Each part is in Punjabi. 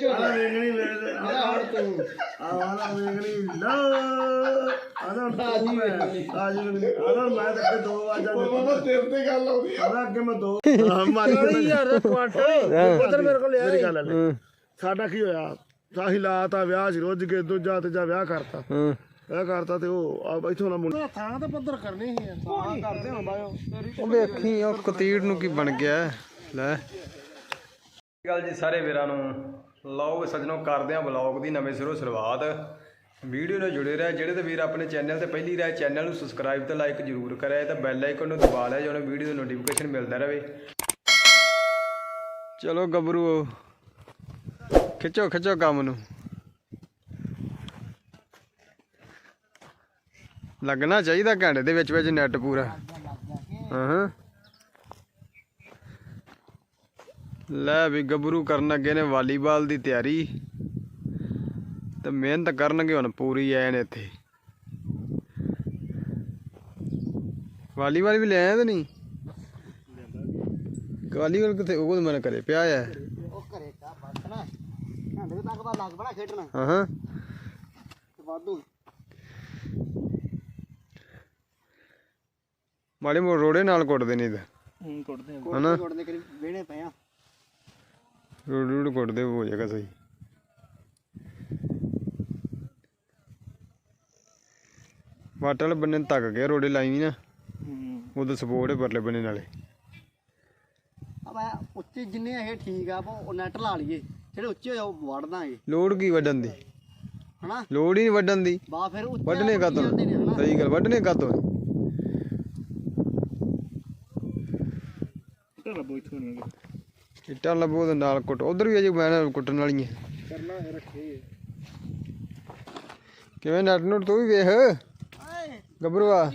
ਖਿੱਚ ਆਹ ਵੇਖਣੀ ਵੇਖ ਆਹ ਹੁਣ ਤੂੰ। ਆਹ ਵੇਖਣੀ ਲਾ ਆਦਾ ਤੂੰ ਮੈਂ। ਆ ਜੀ ਆਦਾ ਮੈਂ ਤਾਂ ਅੱਗੇ ਦੋ ਆਜਾਂ ਬਾਬਾ ਤੇਰੇ ਤੇ ਗੱਲ ਆਉਂਦੀ ਆ। ਆਦਾ ਅੱਗੇ ਮੈਂ ਦੋ। ਮਾਰੀ ਯਾਰ ਦਾ ਕੁਆਂਟਲ ਉਧਰ ਮੇਰੇ ਕੋਲ ਮੇਰੀ ਗੱਲ ਲੈ। ਸਾਡਾ ਕੀ ਹੋਇਆ? ਸਾਹੀ ਲਾਤਾ ਵਿਆਹ ਸੀ ਰੁੱਝ ਕੇ ਦੂਜਾ ਤੇ ਜਾ ਵਿਆਹ ਕਰਤਾ। ਹੂੰ। ਇਹ ਕਰਤਾ ਤੇ ਉਹ ਆ ਇਥੋਂ ਨਾ ਮੁੰਡਾ। ਥਾਂ ਤਾਂ ਪੱਧਰ ਕਰਨੀ ਸੀ। ਥਾਂ ਕਰਦੇ ਹੁਣ ਬਾਇਓ। ਉਹ ਵੇਖੀ ਉਹ ਕਤੀੜ ਨੂੰ ਕੀ ਬਣ ਗਿਆ। ਲੈ। ਗੱਲ ਜੀ ਸਾਰੇ ਵੀਰਾਂ ਨੂੰ। ਲਓ ਸੱਜਣੋ, ਕਰਦੇ ਆ ਵਲੌਗ ਦੀ ਨਵੇਂ ਸਿਰੋਂ ਸ਼ੁਰੂਆਤ। ਵੀਡੀਓ ਨਾਲ ਜੁੜੇ ਰਹਿ। ਜਿਹੜੇ ਤੇ ਵੀਰ ਆਪਣੇ ਚੈਨਲ ਤੇ ਪਹਿਲੀ ਰਹਿ ਚੈਨਲ ਨੂੰ ਸਬਸਕ੍ਰਾਈਬ ਤੇ ਲਾਈਕ ਜਰੂਰ ਕਰਿਆ ਤੇ ਬੈਲ ਆਈਕਨ ਨੂੰ ਦਬਾ ਲਿਆ ਜਿਹਨਾਂ ਵੀਡੀਓ ਦੀ ਨੋਟੀਫਿਕੇਸ਼ਨ ਮਿਲਦਾ ਰਹੇ। ਚਲੋ ਗੱਭਰੂ ਖਿੱਚੋ ਖਿੱਚੋ ਕੰਮ ਨੂੰ। ਲੱਗਣਾ ਚਾਹੀਦਾ ਘੰਟੇ ਦੇ ਵਿੱਚ ਵਿੱਚ ਨੈਟ ਪੂਰਾ। ਹਾਂ ਹਾਂ ਲੈ ਵੀ ਗੱਭਰੂ ਕਰਨ ਅੱਗੇ ਨੇ ਵਾਲੀਬਾਲ ਦੀ ਤਿਆਰੀ। ਤੇ ਮਿਹਨਤ ਕਰਨਗੇ ਹੁਣ ਪੂਰੀ ਐਨ ਇੱਥੇ। ਵਾਲੀਬਾਲ ਵੀ ਲੈ ਆਇਆ ਤੇ ਨਹੀਂ? ਵਾਲੀਬਾਲ ਕਿਤੇ ਉਹ ਤਾਂ ਮਨ ਕਰੇ ਪਿਆ ਆ। ਉਹ ਘਰੇ ਕਾ ਬਸਣਾ ਘੰਟੇ ਤੱਕ ਬਾਅਦ ਲੱਗ ਬੜਾ ਖੇਡਣਾ। ਹਾਂ ਹਾਂ ਤੇ ਵਾਧੂ। ਮਾੜੇ ਮੋੜ ਰੋੜੇ ਨਾਲ ਕੁੱਟਦੇ ਨਹੀਂ ਤਾਂ। ਹੂੰ ਕੁੱਟਦੇ ਆ। ਹਨਾ? ਕੋੜਨੇ ਕਰੀ ਵੇਣੇ ਪਏ ਆ। ਰੋੜ ਰੋੜ ਕੁੱਟਦੇ ਹੋ ਜਾਏਗਾ ਸਹੀ। ਵਾਟਰ ਵਾਲੇ ਬੰਨੇ ਧੱਕ ਗਿਆ ਰੋੜੇ ਲਾਈ ਨਾ। ਹੂੰ। ਉਹਦਾ ਸਪੋਰਟ ਹੈ ਪਰਲੇ ਬੰਨੇ ਨਾਲੇ। ਆ ਮੈਂ ਉੱਚੇ ਜਿੰਨੇ ਇਹ ਠੀਕ ਆ ਆਪਾਂ ਉਹ ਨੈਟ ਲਾ ਲਈਏ। ਜਿਹੜੇ ਉੱਚੇ ਉਹ ਵੜ ਦਾਂਗੇ ਲੋੜ ਕੀ ਵੱਢਣ ਦੀ? ਹਨਾ? ਲੋੜ ਹੀ ਨਹੀਂ ਵੱਢਣ ਦੀ। ਬਾ ਫਿਰ ਉੱਚੇ ਵੱਢਣੇ ਕਾ ਤੋਂ ਜਾਂਦੇ ਨੇ ਹਨਾ। ਸਹੀ ਗੱਲ ਵੱਢਣੇ ਕਾ ਤੋਂ ਤੇ ਲੱਭੋ ਇਥੋਂ ਨਹੀਂ ਇੱਟਾਂ ਲੱਭੋ ਤੇ ਨਾਲ ਕੁੱਟ। ਉਧਰ ਵੀ ਅਜੇ ਮੈਂ ਕੁੱਟਣ ਵਾਲੀਆਂ ਕਰਨਾ ਹੈ ਰੱਖੇ। ਕਿਵੇਂ ਨੱਟ ਨੁੱਟ ਤੂੰ ਵੀ ਵੇਖ? ਗੱਭਰੂਆ।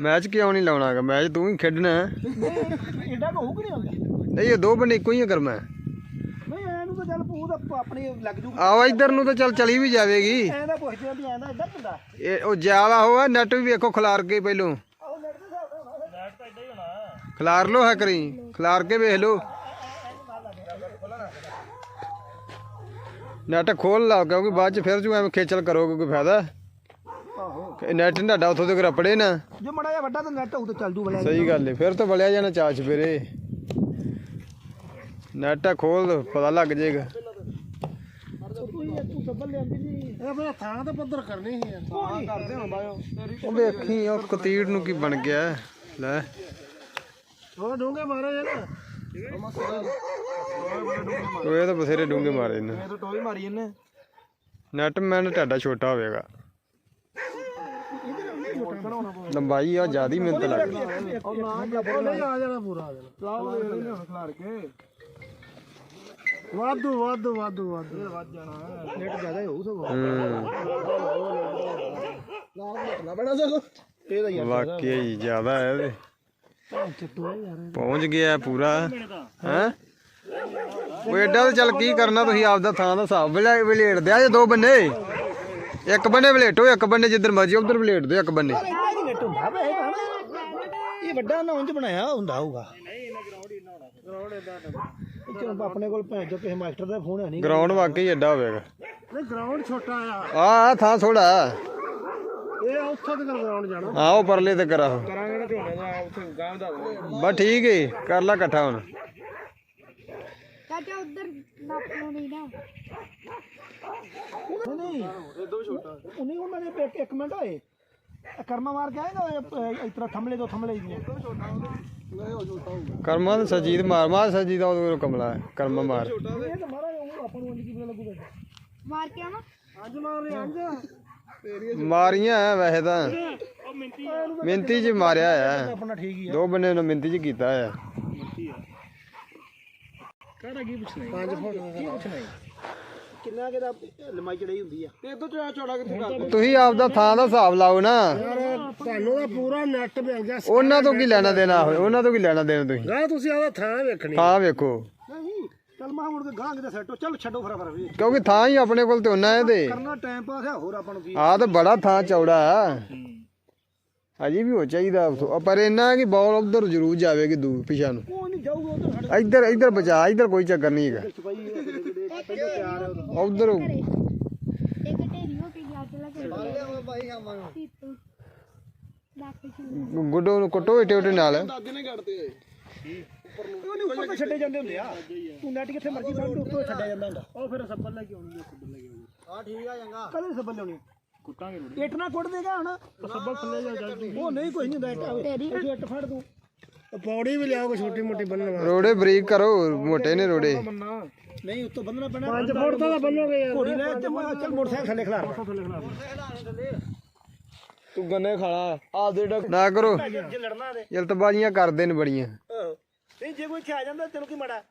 ਮੈਚ ਕਿਉਂ ਨਹੀਂ ਲਾਉਣਾਗਾ? ਮੈਚ ਤੂੰ ਹੀ ਖੇਡਣਾ। ਐਡਾ ਕਹੂ ਕਿ ਨਹੀਂ ਹੁੰਦਾ ਨਹੀਂ ਇਹ ਦੋ ਬੰਨੇ ਇੱਕੋ ਹੀ ਆ ਕਰਮਾ। ਨਹੀਂ ਐਨੂੰ ਤਾਂ ਚੱਲ ਪੂ ਤਾਂ ਆਪਣੀ ਲੱਗ ਜੂ। ਆਓ ਇੱਧਰ ਨੂੰ ਤਾਂ ਚੱਲ ਚਲੀ ਵੀ ਜਾਵੇਗੀ। ਐਂ ਦਾ ਪੁੱਛਦੇ ਆ ਵੀ ਐਂ ਦਾ ਇੱਧਰ ਹੁੰਦਾ ਇਹ ਉਹ ਜ਼ਿਆਦਾ ਹੋਆ ਨੈਟ ਵੀ ਵੇਖੋ ਖਿਲਾਰ ਕੇ ਪਹਿਲੋਂ। ਖਿਲਾਰ ਲੋ ਹੈ ਕਰੀ ਖਿਲਾਰ ਕੇ ਵੇਖ ਲੋ ਨੈਟ ਖੋਲ ਲਾ ਕਿਉਂਕਿ ਬਾਅਦ ਚ ਫਿਰ ਜੂ ਐਵੇਂ ਖੇਚਲ ਕਰੋਗੇ ਕੋਈ ਫਾਇਦਾ। ਨੈਟ ਢਾਡਾ ਉੱਥੋਂ ਤੱਕ ਰਪੜੇ ਨਾ। ਜੇ ਮੜਾ ਜਿਹਾ ਵੱਡਾ ਤਾਂ ਨੈਟ ਹੋਊ ਤਾਂ ਚੱਲ ਜੂ ਬਲਿਆ ਸਹੀ ਗੱਲ ਏ ਫਿਰ ਤਾਂ ਵਲਿਆ ਜਾਣਾ ਚਾਚ ਫਿਰੇ ਨੈਟ ਖੋਲ ਦੋ, ਪਤਾ ਲੱਗ ਜਾਏਗਾ ਤੂੰ ਸੱਬਲ ਲਿਆਂਦੀ ਨਹੀਂ ਇਹ ਮੇਰਾ ਥਾਂ ਤਾਂ ਪੱਧਰ ਕਰਨੀ ਸੀ ਥਾਂ ਕਰਦੇ ਹੁਣ ਬਾਇਓ ਉਹ ਵੇਖੀ ਉਹ ਕਤੀੜ ਨੂੰ ਕੀ ਬਣ ਗਿਆ। ਲੈ। ਉਹ ਡੂੰਗੇ ਮਾਰੇ ਜਣਾ ਉਹ ਇਹ ਤਾਂ ਬਥੇਰੇ ਡੂੰਗੇ ਮਾਰੇ ਨੇ ਇਹ ਤਾਂ ਟੋਈ ਮਾਰੀ ਇਹਨੇ। ਨੈਟ ਮੈਨ ਢਾਡਾ ਛੋਟਾ ਹੋਵੇਗਾ। ਲੰਬਾਈ ਆ ਜਿਆਦੀ ਮਿਹਨਤ ਲੱਗਦੀ ਉਹ ਨਾ ਨਹੀਂ ਆ ਜਾਣਾ ਪੂਰਾ ਆ ਜਾਣਾ। ਲਾਓ ਇਹ ਹੁਣ ਖਿਲਾਰ ਕੇ। ਵਾਧੂ ਵਾਧੂ ਵਾਧੂ ਵਾਧੂ। ਵੱਧ ਜਾਣਾ। ਨੈਟ ਜ਼ਿਆਦਾ ਹੀ ਹੋਊ ਸਗੋਂ। ਹੂੰ। ਨਾ ਬੜਾ ਸਗੋਂ। ਇਹ ਤਾਂ ਵਾਕਿਆ ਹੀ ਜ਼ਿਆਦਾ ਹੈ ਇਹਦੇ। ਚੱਟੂ ਹੈ ਯਾਰ ਪਹੁੰਚ ਗਿਆ ਪੂਰਾ। ਹੈ? ਉਹ ਐਡਾ ਤਾਂ ਚੱਲ ਕੀ ਕਰਨਾ ਤੁਸੀਂ ਆਪਦਾ ਥਾਂ ਦਾ ਹਿਸਾਬ ਵਿਲੇ ਵਿਲੇਟ ਦਿਆ ਜੇ ਦੋ ਬੰਨੇ। ਇੱਕ ਬੰਨੇ ਵਿਲੇਟੋ ਇੱਕ ਬੰਨੇ ਜਿੱਧਰ ਮਰਜ਼ੀ ਉਧਰ ਵਿਲੇਟ ਦਿਓ ਇੱਕ ਬੰਨੇ। ਇਹ ਵੱਡਾ ਨਾ ਉਂਝ ਬਣਾਇਆ ਹੁੰਦਾ ਹੋਊਗਾ। ਚਲੋ ਆਪਣੇ ਕੋਲ ਭੈਣ ਜੋ ਕਿਸੇ ਮਾਸਟਰ ਦਾ ਫੋਨ ਹੈ ਨਹੀਂ ਗਰਾਊਂਡ ਵਾਕਈ ਐਡਾ ਹੋਵੇਗਾ ਨਹੀਂ ਗਰਾਊਂਡ ਛੋਟਾ ਆ। ਆ ਆ ਥਾਂ ਥੋੜਾ ਇਹ ਉੱਥੋਂ ਜਾਣਾ। ਪਰਲੇ ਤੇ ਕਰਾ ਕਰਾਂਗੇ ਨਾ ਝੋਨੇ ਦਾ ਉੱਥੇ ਗਾਂ ਦਾ ਬਸ ਠੀਕ ਏ ਕਰ ਲੈ ਇਕੱਠਾ ਹੁਣ। ਚਾਚਾ ਉਧਰ ਨਾਪਣੋਂ ਨਹੀਂ ਨਾ। ਨਹੀਂ ਇਹ ਛੋਟਾ। ਉਨੀ ਉਹਨਾਂ ਨੇ ਇੱਕ ਇੱਕ ਮਿੰਟ ਹੋਏ ਇਹ ਕਰਮਾ ਮਾਰ ਕੇ ਆਏਗਾ ਇਸ ਤਰ੍ਹਾਂ ਥੰਮਲੇ ਤੋਂ ਥੰਮਲੇ ਦੀਆਂ। ਕਰਮਾ ਤੇ ਸਜੀਦ ਮਾਰ ਮਾਰ ਸਜੀਦ ਉਹਦੇ ਕੋਲ ਕਮਲਾ ਹੈ ਕਰਮਾ ਮਾਰ। ਇਹ ਤਾਂ ਮਾਰਾ ਉਹ ਆਪਾਂ ਨੂੰ ਕੀ ਪਤਾ ਲੱਗੂਗਾ। ਮਾਰ ਕੇ ਆਵਾਂ? ਅੱਜ ਮਾਰ ਰਿਹਾ ਅੱਜ। ਮਾਰੀਆਂ ਐ ਵੈਸੇ ਤਾਂ। ਮਿੰਤੀ ਚ ਮਾਰਿਆ ਆ। ਆਪਣਾ ਠੀਕ ਹੀ ਦੋ ਬੰਨੇ ਨੂੰ ਮਿੰਤੀ ਚ ਕੀਤਾ ਆ। ਕਿਹੜਾ ਕੀ ਪੁੱਛਣਾ 5 ਫੁੱਟ ਕੀ ਪੁੱਛਣਾ ਕਿੰਨਾ ਕਿਦਾ ਲੰਮਾਈ ਚੜਾਈ ਹੁੰਦੀ ਆ? ਤੇ ਇਦੋਂ ਚੌੜਾ ਚੌੜਾ ਕਿੱਥੇ ਕਰ ਤੁਸੀਂ ਆਪਦਾ ਥਾਂ ਦਾ ਹਿਸਾਬ ਲਾਓ ਨਾ। ਤੁਹਾਨੂੰ ਤਾਂ ਪੂਰਾ ਨੈਟ ਮਿਲ ਗਿਆ। ਉਹਨਾਂ ਤੋਂ ਕੀ ਲੈਣਾ ਦੇਣਾ ਹੋਵੇ ਉਹਨਾਂ ਤੋਂ ਕੀ ਲੈਣਾ ਦੇਣਾ ਤੁਸੀਂ? ਗਾ ਤੁਸੀਂ ਆਦਾ ਥਾਂ ਵੇਖਣੀ ਥਾਂ ਵੇਖੋ। ਚੱਲ ਮਾ ਮੁੜ ਕੇ ਗਾਂ ਕਿਤੇ ਸੈੱਟ ਚੱਲ ਛੱਡੋ ਫਰਾ ਫਰਾ ਵੀ। ਕਿਉਂਕਿ ਥਾਂ ਹੀ ਆਪਣੇ ਕੋਲ ਤੇ ਉਹਨਾਂ ਹੈ ਤੇ। ਕਰਨਾ ਟਾਈਮ ਪਾਸ ਹੈ ਹੋਰ ਆਪਾਂ ਨੂੰ ਕੀ? ਆ ਤਾਂ ਬੜਾ ਥਾਂ ਚੌੜਾ ਆ। ਅਜੇ ਵੀ ਹੋ ਚਾਹੀਦਾ। ਪਰ ਇੰਨਾ ਹੈ ਕਿ ਬਾਲ ਉਧਰ ਜ਼ਰੂਰ ਜਾਵੇਗੀ ਦੂਰ ਪਿਛਾ ਨੂੰ ਕੋਈ ਨਹੀਂ ਜਾਊਗਾ ਉਧਰ ਇੱਧਰ ਇੱਧਰ ਬਚਾ ਇੱਧਰ ਕੋਈ ਚੱਕਰ ਨਹੀਂ ਹੈਗਾ। ਹੈ ਉਧਰ ਇੱਕ ਢੇਰੀ ਹੋ ਕੇ ਗਿਆ ਚਲਾ ਤੀਤੂ ਲੱਕ ਸ਼ੂ ਗੁੱਡੋ ਨੂੰ ਕੁੱਟੋ ਏਟੇ ਓਟੇ ਨਾਲ ਦਾਦੇ ਨੇ ਉੱਪਰ ਤੋਂ ਛੱਡੇ ਜਾਂਦੇ ਹੁੰਦੇ ਆ। ਤੂੰ ਨੈਟ ਕਿੱਥੇ ਮਰਜ਼ੀ ਫੜ ਤੂੰ ਉੱਤੋਂ ਛੱਡਿਆ ਜਾਂਦਾ ਹੁੰਦਾ। ਉਹ ਫਿਰ ਸੱਬਲ ਲੈ ਕੇ ਆਉਣੀ ਸੱਬਲ ਲੈ ਕੇ ਆਉਣੀ ਹਾਂ ਠੀਕ ਆ ਚੰਗਾ। ਕਦੇ ਸੱਬਲ ਲਿਆਉਣੀ ਕੁੱਟਾਂਗੇ ਇੱਟ ਨਾ ਕੁੱਟ ਦੇਗਾ ਹੁਣ। ਸੱਬਲ ਥੱਲੇ ਜਾ ਜਲਦੀ ਉਹ ਨਹੀਂ ਕੋਈ ਨਹੀਂ ਹੁੰਦਾ ਇੱਟ। ਤੇਰੀ ਇੱਟ ਫੜ ਦੂੰ ਪੌੜੀ ਵੀ ਲਿਆਓ ਛੋਟੀ ਮੋਟੀ ਬੰਨਣ ਰੋੜੇ ਬਰੀਕ ਕਰੋ ਮੋਟੇ ਨੇ ਰੋੜੇ। ਨਹੀਂ ਉੱਤੋਂ ਬੰਨਣਾ ਪੈਣਾ। 5 ਫੁੱਟ ਤਾਂ ਬੰਨੋਗੇ। ਯਾਰ ਘੋੜੀ ਲੈ ਚੱਲ ਮੋਟਰਸਾਈਕਲ ਥੱਲੇ ਖਲਾ ਥੱਲੇ ਖਲਾ ਤੂੰ ਗੰਨੇ ਖਾਲਾ ਆ ਦੇ ਡਾ ਨਾ ਕਰੋ। ਜੇ ਲੜਨਾ ਤੇ। ਜਲਤਬਾਜ਼ੀਆਂ ਕਰਦੇ ਨੇ ਬੜੀਆਂ। ਨਹੀਂ ਜੇ ਕੋਈ ਇੱਥੇ ਆ ਜਾਂਦਾ ਤੈਨੂੰ ਕੀ ਮਾੜਾ?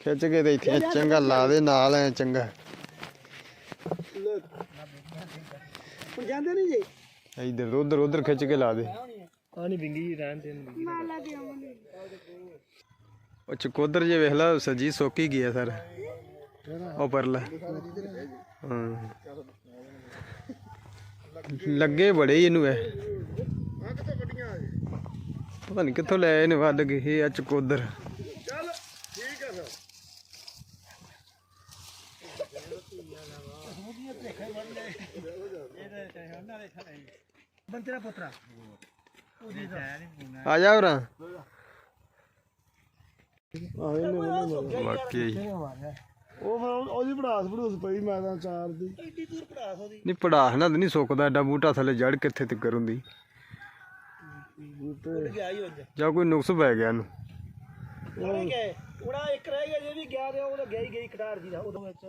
ਖਿੱਚ ਕੇ ਤੇ ਇੱਥੇ ਚੰਗਾ ਲਾ ਦੇ ਨਾਲ ਐ ਚੰਗਾ। ਹੁਣ ਜਾਂਦੇ ਨਹੀਂ ਜੀ? ਇੱਧਰ ਉਧਰ ਉਧਰ ਖਿੱਚ ਕੇ ਲਾ ਦੇ। ਆ ਨਹੀਂ ਵਿੰਗੀ ਰਹਿਣ ਦੇ ਮਾਲਾ ਉਹ ਚਕੋਦਰ ਜੇ ਵੇਖ ਲਾ ਸਜੀ ਸੁੱਕ ਹੀ ਗਿਆ ਸਰ। ਉਹ ਪਰਲਾ। ਹਾਂ। ਲੱਗੇ ਬੜੇ ਇਹਨੂੰ ਐ ਪਤਾ ਨਹੀਂ ਕਿੱਥੋਂ ਲੈ ਆਏ ਨੇ ਵੱਢ ਕੇ ਇਹ ਆ ਚਕੋਦਰ। ਬੰਤੇ ਦਾ ਪੁੱਤਰਾ ਆ ਜਾ ਉਰਾਂ। ਵਾਕਈ ਉਹ ਫਿਰ ਉਹਦੀ ਪੜਾਸ ਪੜੂਸ ਪਈ ਮੈਂ ਤਾਂ ਚਾਰ ਦੀ। ਏਡੀ ਦੂਰ ਪੜਾਸ ਉਹਦੀ ਨਹੀਂ ਪੜਾਹ ਨਾ ਨਹੀਂ ਸੁੱਕਦਾ ਐਡਾ ਬੂਟਾ ਥੱਲੇ ਜੜ ਕਿੱਥੇ ਤੱਕ ਹੁੰਦੀ? ਉੱਡ ਗਿਆ ਹੀ ਉੱਜ ਜਾਂ ਕੋਈ ਨੁਕਸ ਪੈ ਗਿਆ ਇਹਨੂੰ। ਉਹ ਗਏ ਉਹਦਾ ਇੱਕ ਰਹਿ ਗਿਆ ਜੇ ਵੀ ਗਿਆ ਤੇ ਉਹਦਾ ਗਿਆ ਹੀ ਗਈ ਖਟਾਰ ਜੀ ਦਾ ਉਦੋਂ ਵਿੱਚ।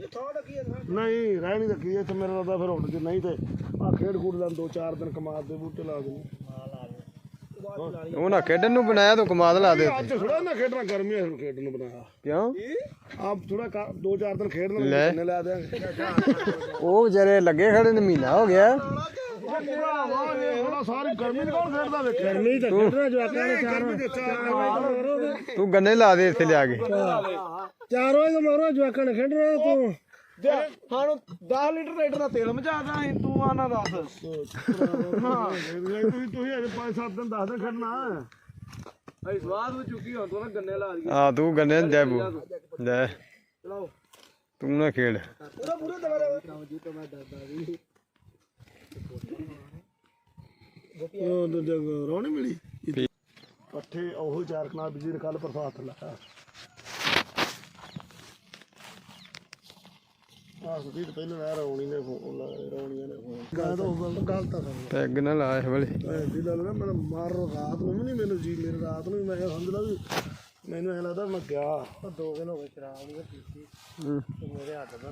ਇਹ ਥੋੜਾ ਕੀ ਹੈ ਨਹੀਂ ਰਹਿ ਨਹੀਂ ਰੱਖੀ ਇੱਥੇ ਮੇਰੇ ਨਾਲ ਤਾਂ ਫਿਰ ਉੱਡ ਜੇ ਨਹੀਂ ਤੇ ਆ ਖੇਡ ਖੂਡ ਦਾ ਦੋ ਚਾਰ ਦਿਨ ਕਮਾਦ ਦੇ ਬੂਟੇ ਲਾ ਦੇਣੇ। ਉਹ ਨਾ ਖੇਡਣ ਨੂੰ ਬਣਾਇਆ ਤੂੰ ਕਮਾਦ ਲਾ ਦੇ ਅੱਜ ਥੋੜਾ ਨਾ ਖੇਡਣਾ ਗਰਮੀ ਨੂੰ ਖੇਡਣ ਨੂੰ ਬਣਾਇਆ। ਕਿਉਂ? ਆਪ ਥੋੜਾ ਦੋ ਚਾਰ ਦਿਨ ਖੇਡਣਾ ਲੈ। ਕਿੰਨੇ ਲਾ ਦਿਆਂਗੇ। ਉਹ ਵਿਚਾਰੇ ਲੱਗੇ ਖੜੇ ਨੇ ਮਹੀਨਾ ਹੋ ਗਿਆ। ਤਾਂ ਗੰਨੇ ਲਾ ਦੇ ਇੱਥੇ ਲਿਆ ਕੇ। ਚਾਰ ਵਜੇ ਮਾਰੋ ਜਵਾਕਾਂ ਨੇ ਖੇਡਣਾ ਤੂੰ। ਸਾਨੂੰ 10 ਲੀਟਰ ਲੀਟਰ ਦਾ ਤੇਲ ਮਚਾਦਾ ਸੀ ਤੂੰ ਆਣਾ ਦੱਸ। ਤੁਸੀਂ ਤੁਸੀਂ ਅਜੇ 5-7 ਦਿਨ 10 ਦਿਨ ਖੇਡਣਾ ਅਸੀਂ ਸਵਾਦ ਵਿੱਚ ਚੁੱਕੀ ਹੁਣ ਤੂੰ ਨਾ ਗੰਨੇ ਲਾ ਦਈਏ ਆ ਤੂੰ ਗੰਨੇ ਨੂੰ ਜੈਬੂ ਲੈ। ਚਲਾਓ ਤੂੰ ਨਾ ਖੇਡ। ਪੂਰਾ ਪੂਰਾ ਦਵਾ ਦੇ। ਜੀ ਤੋਂ ਮੈਂ ਡਰਦਾ ਵੀ ਉਹ ਦੂਜਾ ਰੋਣੀ ਮਿਲੀ। ਪੱਠੇ ਉਹ ਚਾਰ ਕਨਾਲ ਬਿਜਲੀ ਦੇ ਕੱਲ ਪਰਸੋਂ ਹੱਥ ਲਾਇਆ ਆਹ ਸੁਦੀਪ ਪਹਿਲਾਂ ਨਾ ਰੌਣੀ ਨੇ ਫੋਨ ਲਾਇਆ ਰੌਣੀਆਂ ਨੇ ਫੋਨ। ਗੱਲ ਤਾਂ ਉਹ ਗੱਲ ਤਾਂ ਸਮਝ ਪੈਗ ਨਾ ਲਾ ਇਹ ਵੇਲੇ। ਜੀ ਲਾ ਲਓ ਮੈਂ ਮਾਰ ਰਾਤ ਨੂੰ ਵੀ ਨਹੀਂ ਮੈਨੂੰ ਜੀ ਮੇਰੇ ਰਾਤ ਨੂੰ ਵੀ ਮੈਂ ਕਿਹਾ ਸਮਝ ਲਾ ਵੀ ਮੈਨੂੰ ਐ ਲੱਗਦਾ ਮੈਂ ਗਿਆ। ਉਹ ਦੋ ਦਿਨ ਹੋ ਗਏ ਸ਼ਰਾਬ ਨਹੀਂ ਪੀਤੀ। ਹੂੰ। ਤੇ ਮੇਰੇ ਹੱਥ ਦਾ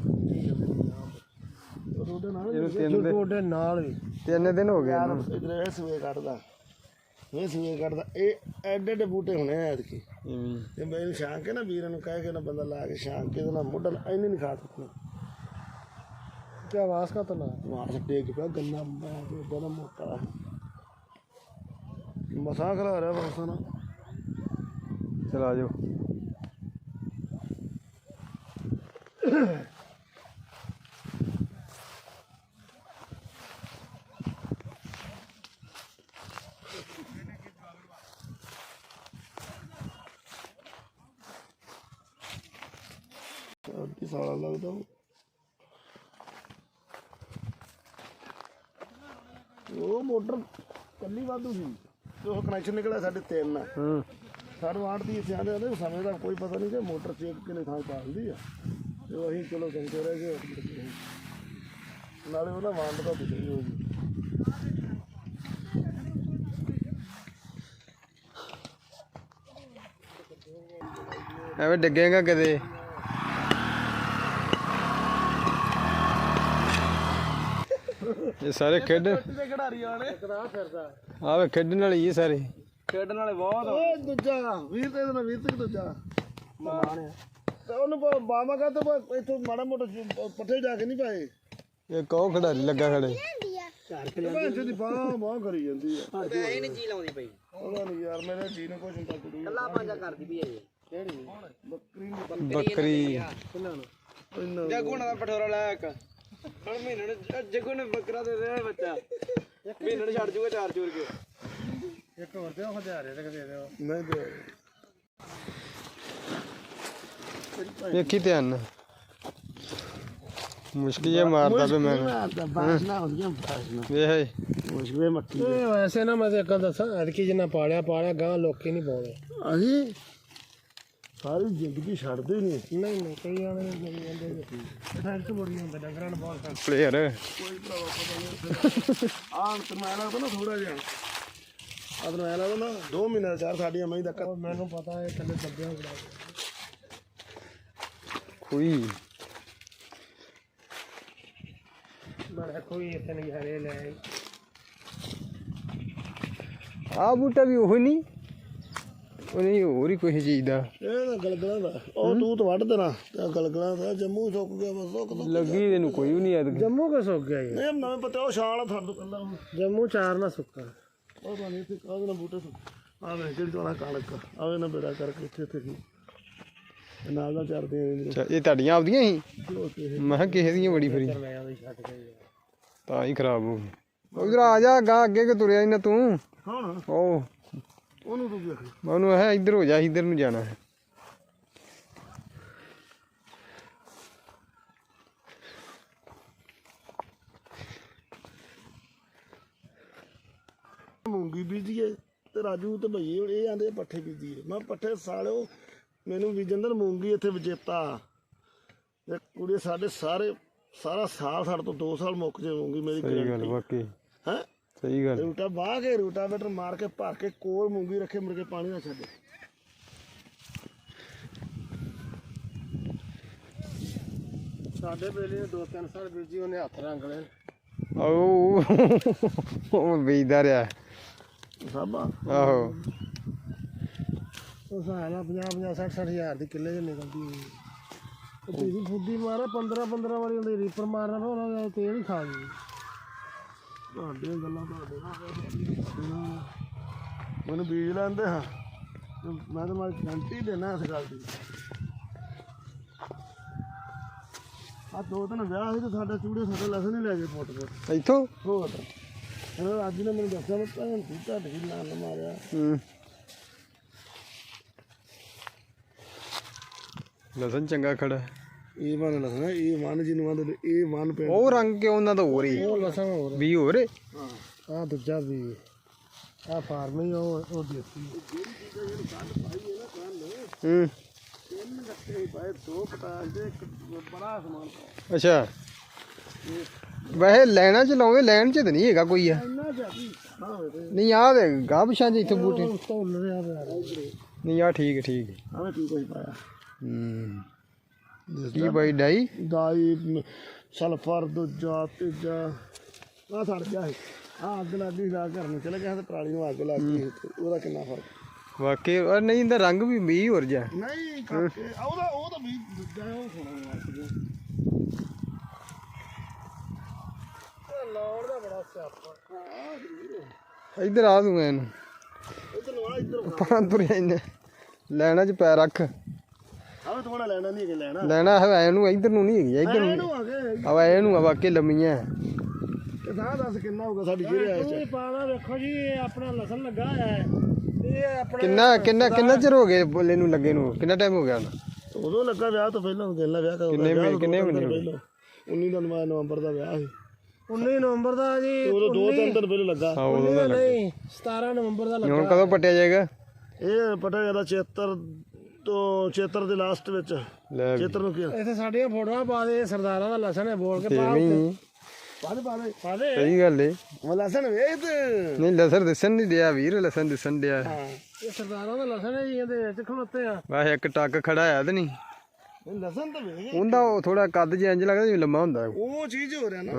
ਉਹਦੇ ਨਾਲ ਇਹਨੂੰ ਤਿੰਨ ਦਿਨ ਤੁਹਾਡੇ ਨਾਲ ਵੀ ਤਿੰਨ ਦਿਨ ਹੋ ਗਏ ਇਹਨੂੰ। ਇਧਰ ਇਹ ਸੂਏ ਕੱਢਦਾ। ਇਹ ਸੂਏ ਕੱਢਦਾ। ਇਹ ਐਡੇ ਐਡੇ ਬੂਟੇ ਹੋਣੇ ਆ ਐਤਕੀ। ਇਵੇਂ ਤੇ ਮੈਂ ਇਹਨੂੰ ਛਾਂਕ ਕੇ ਨਾ ਵੀਰ ਨੂੰ ਕਹਿ ਕੇ ਨਾ ਬੰਦਾ ਲਾ ਕੇ ਛਾਂਕ ਕੇ ਨਾਲ ਮੁੱਢ ਐਨੇ ਨਹੀਂ ਖਾ ਸਕਦਾ ਕੀ ਆਵਾਜ਼ ਕਾ ਤਲਾ ਮਾਸ ਡੇਗ ਪਿਆ, ਗੰਨਾ ਮੈਂ ਤੇ ਬੜਾ ਮੋਟਾ ਮਸਾਂ ਖਲਾ ਰਿਹਾ ਬਰਸਾਂ ਨਾ ਚਲ ਆ ਜਾਓ। ਅੱਧੀ ਸਾਲਾ ਲੱਗਦਾ ਉਹ। ਉਹ ਮੋਟਰ ਕੱਲੀ ਵਾਧੂ ਸੀ ਤੇ ਉਹ ਕਨੈਕਸ਼ਨ ਨਿਕਲਿਆ ਸਾਡੇ ਤਿੰਨ। ਆ ਹੂੰ। ਸਾਨੂੰ ਆੜ ਦੀ ਇੱਥੇ ਆਂਦੇ ਨੇ ਸਮੇਂ ਦਾ ਕੋਈ ਪਤਾ ਨਹੀਂ ਕਿ ਮੋਟਰ ਚੇਕ ਕਿਨੇ ਥਾਂ ਪਾਉਂਦੀ ਆ। ਤੇ ਉਹ ਅਸੀਂ ਚਲੋ ਚੰਗੇ ਰਹਿ ਗਏ। ਨਾਲੇ ਉਹਦਾ ਵੰਡ ਦਾ ਦਿਖੀ ਹੋ ਗਈ ਐਵੇਂ ਡਿੱਗੇਗਾ ਕਿਤੇ। ਸਾਰੇ ਖੇਡ ਤੇ ਖਿਡਾਰੀ ਆਣੇ ਕਰਾ ਫਿਰਦਾ ਆਵੇ ਖੇਡਣ ਵਾਲੇ ਹੀ ਸਾਰੇ। ਖੇਡਣ ਵਾਲੇ ਬਹੁਤ। ਓਏ ਦੂਜਾ ਵੀਰ ਤੇ ਨਾਂ ਵੀਰ ਤੇ ਦੂਜਾ। ਮਾਣ ਤੇ ਉਹਨੂੰ ਬ- ਬਾਵਾ ਕਾ ਤਾਂ ਇੱਥੋਂ ਮਾੜਾ ਮੋਟਾ ਪੱਠੇ ਜਾ ਕੇ ਨਹੀਂ ਪਾਏ। ਇਹ ਕਹੋ ਖਿਡਾਰੀ ਲੱਗਾ ਖੜੇ। ਦੀ ਬਾਹ ਬਾਹ ਕਰੀ ਜਾਂਦੀ ਆ। ਇਹ ਨਹੀਂ ਜੀ ਲਾਉਂਦੀ ਪਈ। ਉਹਦਾ ਨਹੀਂ ਯਾਰ ਮੇਰੇ ਜੀ ਨੂੰ ਕੁਝ ਹੁੰਦਾ ਕੁੜੀ ਕੱਲਾ ਪੰਜਾ ਕਰਦੀ ਵੀ ਅਜੇ ਬੱਕਰੀ ਬੱਕਰੀ। ਇੰਨਾ ਜੱਗੂ ਦਾ ਪਠੋਰਾ ਲੈ ਇੱਕ। ਹੁਣ ਮਹੀਨੇ ਨੂੰ ਜੱਗੂ ਨੇ ਬੱਕਰਾ ਦੇ ਦੇ ਬੱਚਾ। ਮਹੀਨੇ ਨੂੰ ਛੱਡ ਜੂਗਾ ਚਾਰ ਚੂਰ ਕੇ। ਇੱਕ ਹੋਰ ਤੇ ਉਹ ਹਜ਼ਾਰੇ ਤੱਕ ਦੇ ਦਿਓ। ਨਹੀਂ ਤੇ ਵੇਖੀ ਧਿਆਨ ਨਾਲ ਮੁਸ਼ਕਿਲ ਜਿਹਾ ਮਾਰਦਾ ਤਾਂ ਬਾਸ ਨਾ ਹੁੰਦੀਆਂ ਬਾਸ ਨਾ ਮੁਸ਼ਕਲੇ ਮੱਕੀ। ਇਹ ਵੈਸੇ ਨਾ ਮੈਂ ਤੇ ਇੱਕ ਦੱਸਾਂ ਐਤਕੀ ਜਿੰਨਾ ਪਾਲਿਆ ਪਾਲਿਆ ਗਾਂ ਲੋਕੀ ਨਹੀਂ ਪਾਉਣੇ ਅਸੀਂ ਸਾਰੀ ਜ਼ਿੰਦਗੀ ਛੱਡਦੇ ਨਹੀਂ। ਨਹੀਂ ਨਹੀਂ ਕਈ ਆਣੇ ਨਹੀਂ ਜਾਂਦੇ ਫੈਕਟ ਬੜੀ ਹੁੰਦਾ ਡੰਗਰਾਂ ਨੂੰ ਬਹੁਤ ਫੈਕਟ ਪਲੇਅਰ ਆਣ ਤੇ ਮੈਂ ਲੱਗਦਾ ਨਾ ਥੋੜਾ ਜਿਹਾ। ਆਦਰ ਮੈਂ ਲੱਗਦਾ ਨਾ 2 ਮਹੀਨੇ ਚਾਰ ਸਾਡੀਆਂ ਮਹੀਂ ਦਾ ਮੈਨੂੰ ਪਤਾ ਹੈ ਥੱਲੇ ਦੱਬਿਆ ਬੜਾ ਕੋਈ। ਮੈਂ ਕੋਈ ਇੱਥੇ ਨਹੀਂ ਹਰੇ ਲੈ। ਆ ਬੂਟਾ ਵੀ ਉਹ ਨਹੀਂ। ਉਹ ਨਹੀਂ ਹੋਰ ਹੀ ਕੋਈ ਚੀਜ਼ ਦਾ। ਇਹ ਤਾਂ ਗਲਗਲਾਂ ਦਾ। ਉਹ ਤੂੰ ਤਾਂ ਵੱਢ ਦੇਣਾ। ਤੇ ਗਲਗਲਾਂ ਦਾ ਜੰਮੂ ਸੁੱਕ ਗਿਆ ਬਸ ਸੁੱਕ ਸੁੱਕ ਲੱਗੀ ਇਹਨੂੰ ਕੋਈ ਵੀ ਨਹੀਂ ਐਤਕੀ। ਜੰਮੂ ਕੋ ਸੁੱਕ ਗਿਆ ਇਹ? ਇਹ ਨਵੇਂ ਪਤਾ ਉਹ ਛਾਲ ਆ ਕੱਲਾ ਉਹ ਜੰਮੂ ਚਾਰ ਨਾ ਸੁੱਕਾ। ਤਾਂ ਨਹੀਂ ਤੇ ਕਾਹਦੇ ਨਾਲ ਬੂਟੇ ਸੁੱਕ ਆ ਵੇ ਜਿਹੜੀ ਤੋਣਾ ਕਣਕ ਆਵੇ ਨਾ ਬੇੜਾ ਕਰਕੇ ਇੱਥੇ ਇੱਥੇ ਕੀ ਇਹ ਨਾਲ ਨਾਲ ਚੜਦੇ ਆ ਅੱਛਾ ਇਹ ਤੁਹਾਡੀਆਂ ਆਪਦੀਆਂ ਸੀ ਮੈਂ ਕਿਹਾ ਕਿਸੇ ਦੀਆਂ ਬੜੀ ਫਰੀ। ਤਾਂ ਹੀ ਖਰਾਬ ਹੋ ਗਈ। ਉਧਰ ਆ ਜਾ ਗਾ ਅੱਗੇ ਕਿ ਤੁਰਿਆ ਹੀ ਨਾ ਤੂੰ? ਹਾਂ ਉਹ ਉਹਨੂੰ ਤੂੰ ਮੈਂ ਉਹਨੂੰ ਇੱਧਰ ਹੋ ਜਾ ਇੱਧਰ ਨੂੰ ਜਾਣਾ ਹੈ। ਮੂੰਗੀ ਬੀਜੀਏ ਤੇ ਰਾਜੂ ਤੇ ਭਈਏ ਹੁਣ ਇਹ ਆਂਦੇ ਪੱਠੇ ਬੀਜੀਏ ਮੈਂ ਪੱਠੇ ਸਾਲਿਓ ਮੈਨੂੰ ਦਾ ਮੂੰਗੀ ਇੱਥੇ ਵਿਜੇਤਾ। ਤੇ ਕੁੜੀ ਸਾਡੇ ਸਾਰੇ ਸਾਰਾ ਸਾਲ ਸਾਡੇ ਤੋਂ 2 ਸਾਲ ਮੁੱਕ ਜੇ ਮੂੰਗੀ ਮੇਰੀ ਸਹੀ ਗੱਲ ਵਾਕਈ ਹੈ? ਸਹੀ ਗੱਲ। ਰੂਟਾ ਬਾਹ ਕੇ ਰੂਟਾ ਬੈਟਰ ਮਾਰ ਕੇ ਭਰ ਕੇ ਕੋਲ ਮੂੰਗੀ ਰੱਖੇ ਕੇ ਪਾਣੀ ਨਾ ਛੱਡੇ। ਸਾਡੇ ਬੇਲੀ ਨੇ ਦੋ ਤਿੰਨ ਸਾਲ ਬੀਜੀ ਉਹਨੇ ਹੱਥ ਰੰਗ ਲਏ। ਆਓ ਉਹ ਵੇਚਦਾ ਰਿਹਾ। ਸਾਬਾ। ਆਹੋ। ਉਹ ਸਾਲਾ 50 50 60 60 ਹਜ਼ਾਰ ਦੀ ਕਿੱਲੇ ਚ ਨਿਕਲਦੀ ਉਹ ਤੇਰੀ ਫੁੱਦੀ ਮਾਰੇ 15 15 ਵਾਰੀ ਉਹਦੇ ਰੀਪਰ ਮਾਰਨਾ ਉਹਨਾਂ ਤੇਲ ਹੀ ਖਾ ਗਈ ਤੁਹਾਡੀਆਂ ਗੱਲਾਂ ਤੁਹਾਡੇ ਮੈਨੂੰ ਬੀਜ ਲੈਂਦੇ ਹਾਂ। ਮੈਂ ਤਾਂ ਮਾਰੀ ਗਰੰਟੀ ਦੇਣਾ ਇਸ ਗੱਲ ਦੀ। ਆ ਦੋ ਦਿਨ ਵਿਆਹ ਸੀ ਤੇ ਸਾਡੇ ਚੂੜੇ ਸਾਡੇ ਲਸਣ ਹੀ ਲੈ ਗਏ ਫੁੱਟ ਫੁੱਟ ਇੱਥੋਂ? ਹੋਰ। ਇਹਨਾਂ ਅੱਜ ਨੇ ਮੈਨੂੰ ਦੱਸਿਆ ਮੈਂ ਭੈਣ ਦੀ ਤੁਹਾਡੇ ਨਾਲ ਮਾਰਿਆ। ਹੂੰ। ਲਸਣ ਚੰਗਾ ਖੜਾ। ਇਹ ਮਨ ਲਸਣਾ ਇਹ ਮਨ ਜਿਹਨੂੰ ਆਂਦੇ ਇਹ ਮਨ ਪਿੰਡ ਉਹ ਰੰਗ ਕਿਉਂ ਉਹਨਾਂ ਦਾ ਹੋਰ ਹੀ? ਉਹ ਲਸਣ ਹੋਰ। ਵੀ ਹੋਰ? ਆ ਦੂਜਾ ਵੀ ਆ ਫਾਰਮ ਹੀ ਉਹ ਉਹ ਦੇਸੀ ਹੂੰ। ਤਿੰਨ ਗੱਟੇ ਪਾਏ ਦੋ ਪਟਾਸ ਦੇ ਇੱਕ ਬੜਾ ਸਮਾਨ ਪਾਇਆ ਅੱਛਾ। ਵੈਸੇ ਲੈਣਾ ਚ ਲਾਉਂਦੇ ਲੈਣ ਚ ਤਾਂ ਨਹੀਂ ਹੈਗਾ ਕੋਈ ਆ। ਇੰਨਾ ਜਿਆਦੀ ਹਾਂ ਹੋਵੇ ਤੇ ਨਹੀਂ ਆ ਦੇ ਗਾਬਸ਼ਾਂ ਚ ਇੱਥੇ ਬੂਟੇ ਰਿਹਾ ਨਹੀਂ ਆ ਠੀਕ ਹੈ, ਠੀਕ ਹੈ। ਆਵੇਂ ਕੀ ਕੋਈ ਪਾਇਆ। ਹੂੰ। ਕੀ ਬਾਈ ਡਾਈ? ਮ- ਸਲਫਰ ਦੂਜਾ ਤੀਜਾ। ਆ ਸੜ ਗਿਆ ਸੀ ਆ ਅੱਗ ਲੱਗ ਰਾਤ ਘਰ ਨੂੰ ਚਲੇ ਗਿਆ ਤੇ ਪਰਾਲੀ ਨੂੰ ਅੱਗ ਲੱਗ ਗਈ ਉਹਦਾ ਕਿੰਨਾ ਫ਼ਰਕ? ਵਾਕਈ ਔਰ ਨਹੀਂ ਇਹਦਾ ਰੰਗ ਵੀ ਮੀਂਹ ਹੋਰ ਜਾ ਨਹੀਂ ਉਹਦਾ ਉਹ ਤਾਂ ਵੀ ਦੂਜਾ ਹੈ, ਉਹ ਸੋਣਾ ਲਾਉਣ ਦਾ ਬੜਾ ਸਿਆਪਾ। ਇੱਧਰ ਆ ਤੂੰ ਇਹਨੂੰ ਇਧਰ ਨੂੰ ਆ ਇਧਰ ਪਾਂ ਤੁਰਿਆ ਇਹਨੇ ਲੈਣਾ ਚ ਪੈਰ ਰੱਖ। ਆਵੇ ਥੋੜਾ ਲੈਣਾ ਨਹੀਂ ਕਿ ਲੈਣਾ। ਲੈਣਾ ਹੈ ਇਹਨੂੰ ਇੱਧਰ ਨੂੰ ਨਹੀਂ ਹੈਗੀ ਇੱਧਰ ਨੂੰ ਇਹਨੂੰ ਆ ਗਏ। ਆ ਇਹਨੂੰ ਆ ਵਾਕਈ ਲੰਮੀਆਂ ਤੇ ਸਾਹ ਦੱਸ ਕਿੰਨਾ ਹੋਊਗਾ ਸਾਡੀ ਜਿਹੜੇ ਆਏ ਇਹ ਪਾਣਾ ਵੇਖੋ ਜੀ ਇਹ ਆਪਣਾ ਲਸਣ ਲੱਗਾ ਹੋਇਆ ਹੈ। ਇਹ ਆਪਣਾ ਕਿੰਨਾ ਕਿੰਨਾ ਕਿੰਨਾ ਚਿਰ ਹੋ ਗਿਆ ਬੋਲੇ ਨੂੰ ਲੱਗੇ ਨੂੰ? ਕਿੰਨਾ ਟਾਈਮ ਹੋ ਗਿਆ ਹੁਣ? ਉਦੋਂ ਲੱਗਾ ਵਿਆਹ ਤੋਂ ਪਹਿਲਾਂ ਦਿਨ ਵਿਆਹ ਕਦੋਂ ਕਿੰਨੇ ਮਹੀਨੇ- ਕਿੰਨੇ ਮਹੀਨੇ ਹੋਏ? 19 ਦਿਨ ਬਾਅਦ ਨਵੰਬਰ ਦਾ ਵਿਆਹ ਸੀ। 19 ਨਵੰਬਰ ਦਾ ਜੀ ਤੇ ਉਦੋਂ ਦੋ ਤਿੰਨ ਦਿਨ ਪਹਿਲਾਂ ਲੱਗਾ। ਹਾਂ ਉਦੋਂ ਦਾ ਨਹੀਂ 17 ਨਵੰਬਰ ਦਾ ਲੱਗਾ। ਹੁਣ ਕਦੋਂ ਪਟਿਆ ਜਾਏਗਾ? ਇਹ ਪਤਾ ਜ਼ਿਆਦਾ ਚੇਤਰ ਤੋਂ ਚੇਤਰ ਦੇ ਲਾਸਟ ਵਿੱਚ। ਲੈ ਵੀ। ਚੇਤਰ ਨੂੰ ਕੀ ਇੱਥੇ ਸਾਡੀਆਂ ਫੋਟੋਆਂ ਪਾ ਦੇ ਸਰਦਾਰਾਂ ਦਾ ਲਸਣ ਹੈ ਬੋਲ ਕੇ ਪਾ ਬਾਦ ਪਾ ਦੇ ਸਹੀ ਗੱਲ ਏ। ਉਹ ਲਸਣ ਵੇਖ। ਤੇ ਨਹੀਂ ਲਸਣ ਦਿਸਣ ਨਹੀਂ ਡਿਆ ਵੀਰ ਲਸਣ ਦਿਸਣ ਡਿਆ ਹਾਂ। ਇਹ ਸਰਦਾਰਾਂ ਦਾ ਲਸਣ ਹੈ ਜੀ ਇਹਦੇ ਵਿੱਚ ਖਲੋਤੇ ਆ। ਵਾਹ ਇੱਕ ਟੱਕ ਖੜਾ ਆ ਤੇ ਨਹੀਂ। ਇਹ ਲਸਣ ਤਾਂ ਵੇਖ। ਉਹਦਾ ਉਹ ਥੋੜਾ ਕੱਦ ਜਿਹਾ ਇੰਜ ਲੱਗਦਾ ਜਿਵੇਂ ਲੰਮਾ ਹੁੰਦਾ ਉਹ। ਚੀਜ਼ ਹੋ ਰਿਹਾ ਨਾ।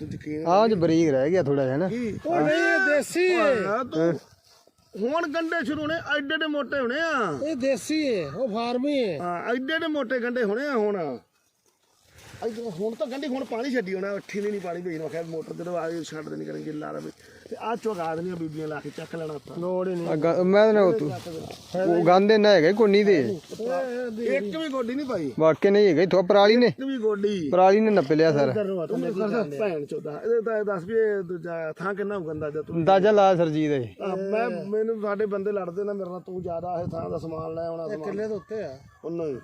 ਤੂੰ ਯਕੀਨ ਆਹ ਚ ਬਰੀਕ ਰਹਿ ਗਿਆ ਥੋੜਾ ਜਿਹਾ ਨਾ। ਉਹ ਨਹੀਂ ਇਹ ਦੇਸੀ ਹੈ ਤੂੰ। ਹੁਣ ਗੰਡੇ ਸ਼ੁਰੂ ਹੋਣੇ ਐਡੇ ਐਡੇ ਮੋਟੇ ਹੋਣੇ ਆ। ਇਹ ਦੇਸੀ ਹੈ ਉਹ ਫਾਰਮੀ ਹੈ। ਹਾਂ ਐਡੇ ਐਡੇ ਮੋਟੇ ਗੰਡੇ ਹੋਣੇ ਆ ਹੁਣ। ਇੱਧਰ ਹੁਣ ਤਾਂ ਗੰਢੀ ਹੁਣ ਪਾਣੀ ਛੱਡੀ ਹੋਣਾ ਅੱਠੀ ਨੇ ਨਹੀਂ ਪਾਣੀ ਭੇਜਣਾ ਆਖਿਆ ਮੋਟਰ ਜਦੋਂ ਆ ਗਈ ਛੱਡ ਦੇਣੀ ਕਰਾਂਗੇ ਲਾ ਰਵੇ ਤੇ ਆ ਚੁਗਾ ਦੇਣੀਆਂ ਬੀਬੀਆਂ ਲਾ ਕੇ ਚੱਕ ਲੈਣਾ ਉੱਤਾ ਲੋੜ ਹੀ ਨਹੀਂ ਆ ਮੈਂ ਨਾ ਉਹ ਤੂੰ ਉਹ ਗਾਂਦੇ ਨਾ ਹੈਗੇ ਕੋਨੀ ਦੇ। ਇੱਕ ਵੀ ਗੋਡੀ ਨਹੀਂ ਪਾਈ। ਵਾਕਿਆ ਨਹੀਂ ਹੈਗੇ ਥੋ ਪਰਾਲੀ ਨੇ। ਇੱਕ ਵੀ ਗੋਡੀ। ਪਰਾਲੀ ਨੇ ਨੱਪ ਲਿਆ ਸਰ। ਤੂੰ ਭੈਣ ਚੋਦਾ। ਇਹਦੇ ਤਾਂ ਇਹ ਦੱਸ ਵੀ ਇਹ ਦੂਜਾ ਥਾਂ ਕਿੰਨਾ ਤੂੰ। ਅੰਦਾਜ਼ਾ ਲਾ ਸਰਜੀਤ ਦੇ ਆਹ, ਮੈਂ ਮੈਨੂੰ ਸਾਡੇ ਬੰਦੇ ਲੜਦੇ ਨਾ ਮੇਰੇ ਨਾਲ ਤੂੰ ਜ਼ਿਆਦਾ ਇਹ ਥਾਂ ਦਾ ਸਮਾਨ ਲੈ ਆਉਣਾ ਸਮਾਨ ਕਿੱਲੇ ਦੇ ਉੱਤੇ ਆ। ਉਹਨਾਂ ਹੀ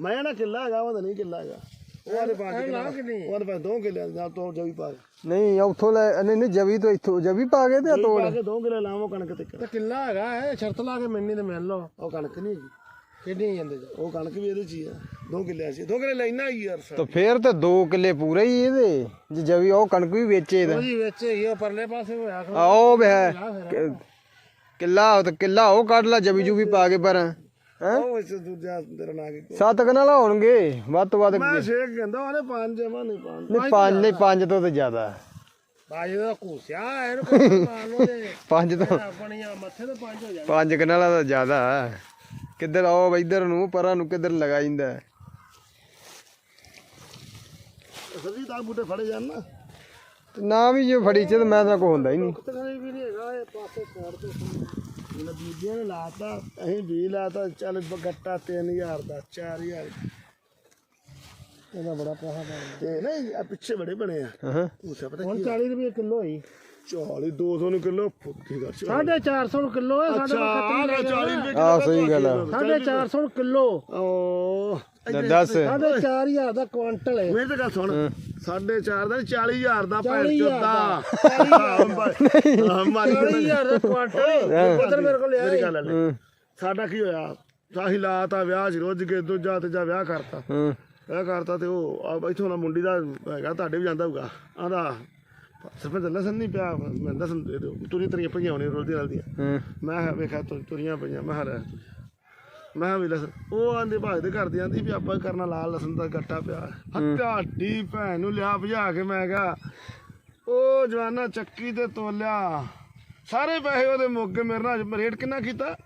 ਮੈਂ ਨਾ ਕਿੱਲਾ ਹੈਗਾ ਉਹ ਤਾਂ ਨਹੀਂ ਕਿੱਲਾ ਹੈਗਾ। ਉਹ ਦੋ ਕਿੱਲੇ ਜਾਂ ਤੋਂ ਜਵੀ ਪਾ ਕੇ ਨਹੀਂ ਉੱਥੋਂ ਲੈ ਨਹੀਂ ਨਹੀਂ ਜਵੀ ਤੋਂ ਇੱਥੋਂ ਜਵੀ ਪਾ ਕੇ ਤੇ ਤੋੜ ਪਾ ਕੇ ਦੋ ਕਿੱਲੇ ਲਾਵੋ ਕਣਕ ਤੇ ਤੇ ਕਿੱਲਾ ਹੈਗਾ ਹੈ ਸ਼ਰਤ ਲਾ ਕੇ ਮੈਨੀ ਤੇ ਮਿਲ ਲਓ। ਉਹ ਕਣਕ ਨਹੀਂ ਹੈਗੀ। ਕਿੰਨੀ ਜਾਂਦੇ ਜੀ ਉਹ ਕਣਕ ਵੀ ਇਹਦੇ ਚ ਹੀ ਆ। ਦੋ ਕਿੱਲੇ ਸੀ। ਦੋ ਕਿੱਲੇ ਲੈਣਾ ਹੀ ਯਾਰ ਤਾਂ ਫੇਰ ਤੇ 2 ਕਿੱਲੇ ਪੂਰੇ ਹੀ ਇਹਦੇ। ਜੇ ਜਵੀ ਉਹ ਕਣਕ ਵੀ ਵੇਚੇ ਇਹਦਾ। ਉਹਦੀ ਵਿੱਚ ਹੈਗੀ ਉਹ ਪਰਲੇ ਪਾਸੇ ਹੋਇਆ। ਆਓ ਵੇ ਕਿੱਲਾ ਉਹ ਤੇ ਕਿੱਲਾ ਉਹ ਕੱਢ ਲਾ ਜਵੀ ਜੂਵੀ ਪਾ ਕੇ ਪਰ। ਹੈਂ? ਉਹ ਇਸ ਦੂਜਾ ਤੇਰਾ ਨਾਂ ਕੀ ਸੱਤ ਕਨਾਲ ਹੋਣਗੇ ਵੱਧ ਤੋਂ ਵੱਧ ਮੈਂ ਛੇਕ ਕਹਿੰਦਾ ਉਹਨੇ ਪੰਜ ਜਮਾ ਨਹੀਂ ਪੰਜ। ਨਹੀਂ ਪੰਜ ਨਹੀਂ ਪੰਜ ਤੋਂ ਤੇ ਜ਼ਿਆਦਾ। ਬਾਜੀ ਦਾ ਘੂਸਿਆ ਇਹਨੂੰ ਕੋਈ ਮਾਰ ਲੋ ਤੇ ਪੰਜ ਤੋਂ ਆਪਣੀਆਂ ਮੱਥੇ ਤੇ ਪੰਜ ਹੋ ਜਾਣ ਪੰਜ ਕਨਾਲਾਂ ਦਾ ਜ਼ਿਆਦਾ ਕਿੱਧਰ ਆਓ ਇੱਧਰ ਨੂੰ ਪਰਾਂ ਨੂੰ ਕਿੱਧਰ ਲਗਾ ਜਾਂਦਾ। ਸਦੀ ਤਾਂ ਬੂਟੇ ਫੜੇ ਜਾਣ ਨਾ। ਤੇ ਨਾ ਵੀ ਜੇ ਫੜੀ ਚ ਤੇ ਮੈਂ ਤਾਂ ਕੋ ਹੁੰਦਾ ਹੀ ਨਹੀਂ। ਤੇ ਕਦੇ ਵੀ ਨਹੀਂ ਹੈਗਾ ਇਹ ਪਾਸੇ ਸਾਈਡ ਤੋਂ ਇਹਨਾਂ ਬੀਬੀਆਂ ਨੇ ਲਾਤਾ ਅਸੀਂ ਵੀ ਲਾਤਾ ਚੱਲ ਗੱਟਾ 3000 ਦਾ 4000 ਇਹਦਾ ਬੜਾ ਪੈਸਾ ਪਾ ਤੇ ਨਹੀਂ ਆ ਪਿੱਛੇ ਬੜੇ ਬਣੇ ਆ। ਹਾਂ ਉਸੇ ਪਤਾ ਹੁਣ ਕੀ 40 ਰੁਪਏ ਕਿਲੋ ਹੋਈ। 40 200 ਨੂੰ ਕਿਲੋ ਫੁੱਕੀ ਕਰ ਚਾ 450 ਨੂੰ ਕਿਲੋ ਹੈ ਸਾਡੇ ਅੱਛਾ ਆ ਗਿਆ 40 ਰੁਪਏ ਆ ਸਹੀ ਗੱਲ ਆ। 450 ਨੂੰ ਕਿਲੋ। ਓ। ਦੱਸ। ਸਾਡੇ 4000 ਦਾ ਕੁਆਂਟਲ ਹੈ। ਮੇਰੇ ਤੇ ਗੱਲ ਸੁਣ 4.5 ਦਾ 40000 ਦਾ ਭੈਣ 40,000 ਚੋਦਾ। ਹਾਂ ਮਾਰੀ 40000 ਦਾ ਕੁਆਂਟਲ ਉਧਰ ਮੇਰੇ ਕੋਲ ਲਿਆ ਮੇਰੀ ਗੱਲ ਲੈ। ਹੂੰ। ਸਾਡਾ ਕੀ ਹੋਇਆ? ਸਾਹੀ ਲਾਤਾ ਵਿਆਹ ਚ ਰੁੱਝ ਕੇ ਦੂਜਾ ਤੀਜਾ ਵਿਆਹ ਕਰਤਾ। ਹੂੰ। ਇਹ ਕਰਤਾ ਤੇ ਉਹ ਆ ਇੱਥੋਂ ਨਾ ਮੁੰਡੀ ਦਾ ਹੈਗਾ ਤੁਹਾਡੇ ਵੀ ਜਾਂਦਾ ਹੋਊਗਾ। ਆਂਦਾ ਸਰਪੰਚ ਲਸਣ ਨਹੀਂ ਪਿਆ ਮੈਂ ਲਸਣ ਦੇ ਦਿਓ। ਤੁਰੀ ਤਰੀਆਂ ਪਈਆਂ ਹੋਣੇ ਰੋਲਦੀਆਂ ਰਲਦੀਆਂ ਮੈਂ ਕਿਹਾ ਵੇਖਿਆ ਤੁ- ਤੁਰੀਆਂ ਪਈਆਂ ਮੈਂ ਹਰ ਮੈਂ ਕਿਹਾ ਵੀ ਲਸਣ ਉਹ ਆਂਦੇ ਭਾਜ ਦੇ ਘਰ ਦੀ ਆਂਦੀ ਵੀ ਆਪਾਂ ਕਰਨਾ ਲਾਲ ਲਸਣ ਦਾ ਗੱਟਾ ਪਿਆ। ਹੱਟਾਡੀ ਭੈਣ ਨੂੰ ਲਿਆ ਭਜਾ ਕੇ ਮੈਂ ਕਿਹਾ ਉਹ ਜਵਾਨਾ ਚੱਕੀ ਤੇ ਤੋਲਿਆ। ਸਾਰੇ ਪੈਸੇ ਉਹਦੇ ਮੁੱਕ ਗਏ ਮੇਰੇ ਨਾਲ ਰੇਟ ਕਿੰਨਾ ਕੀਤਾ?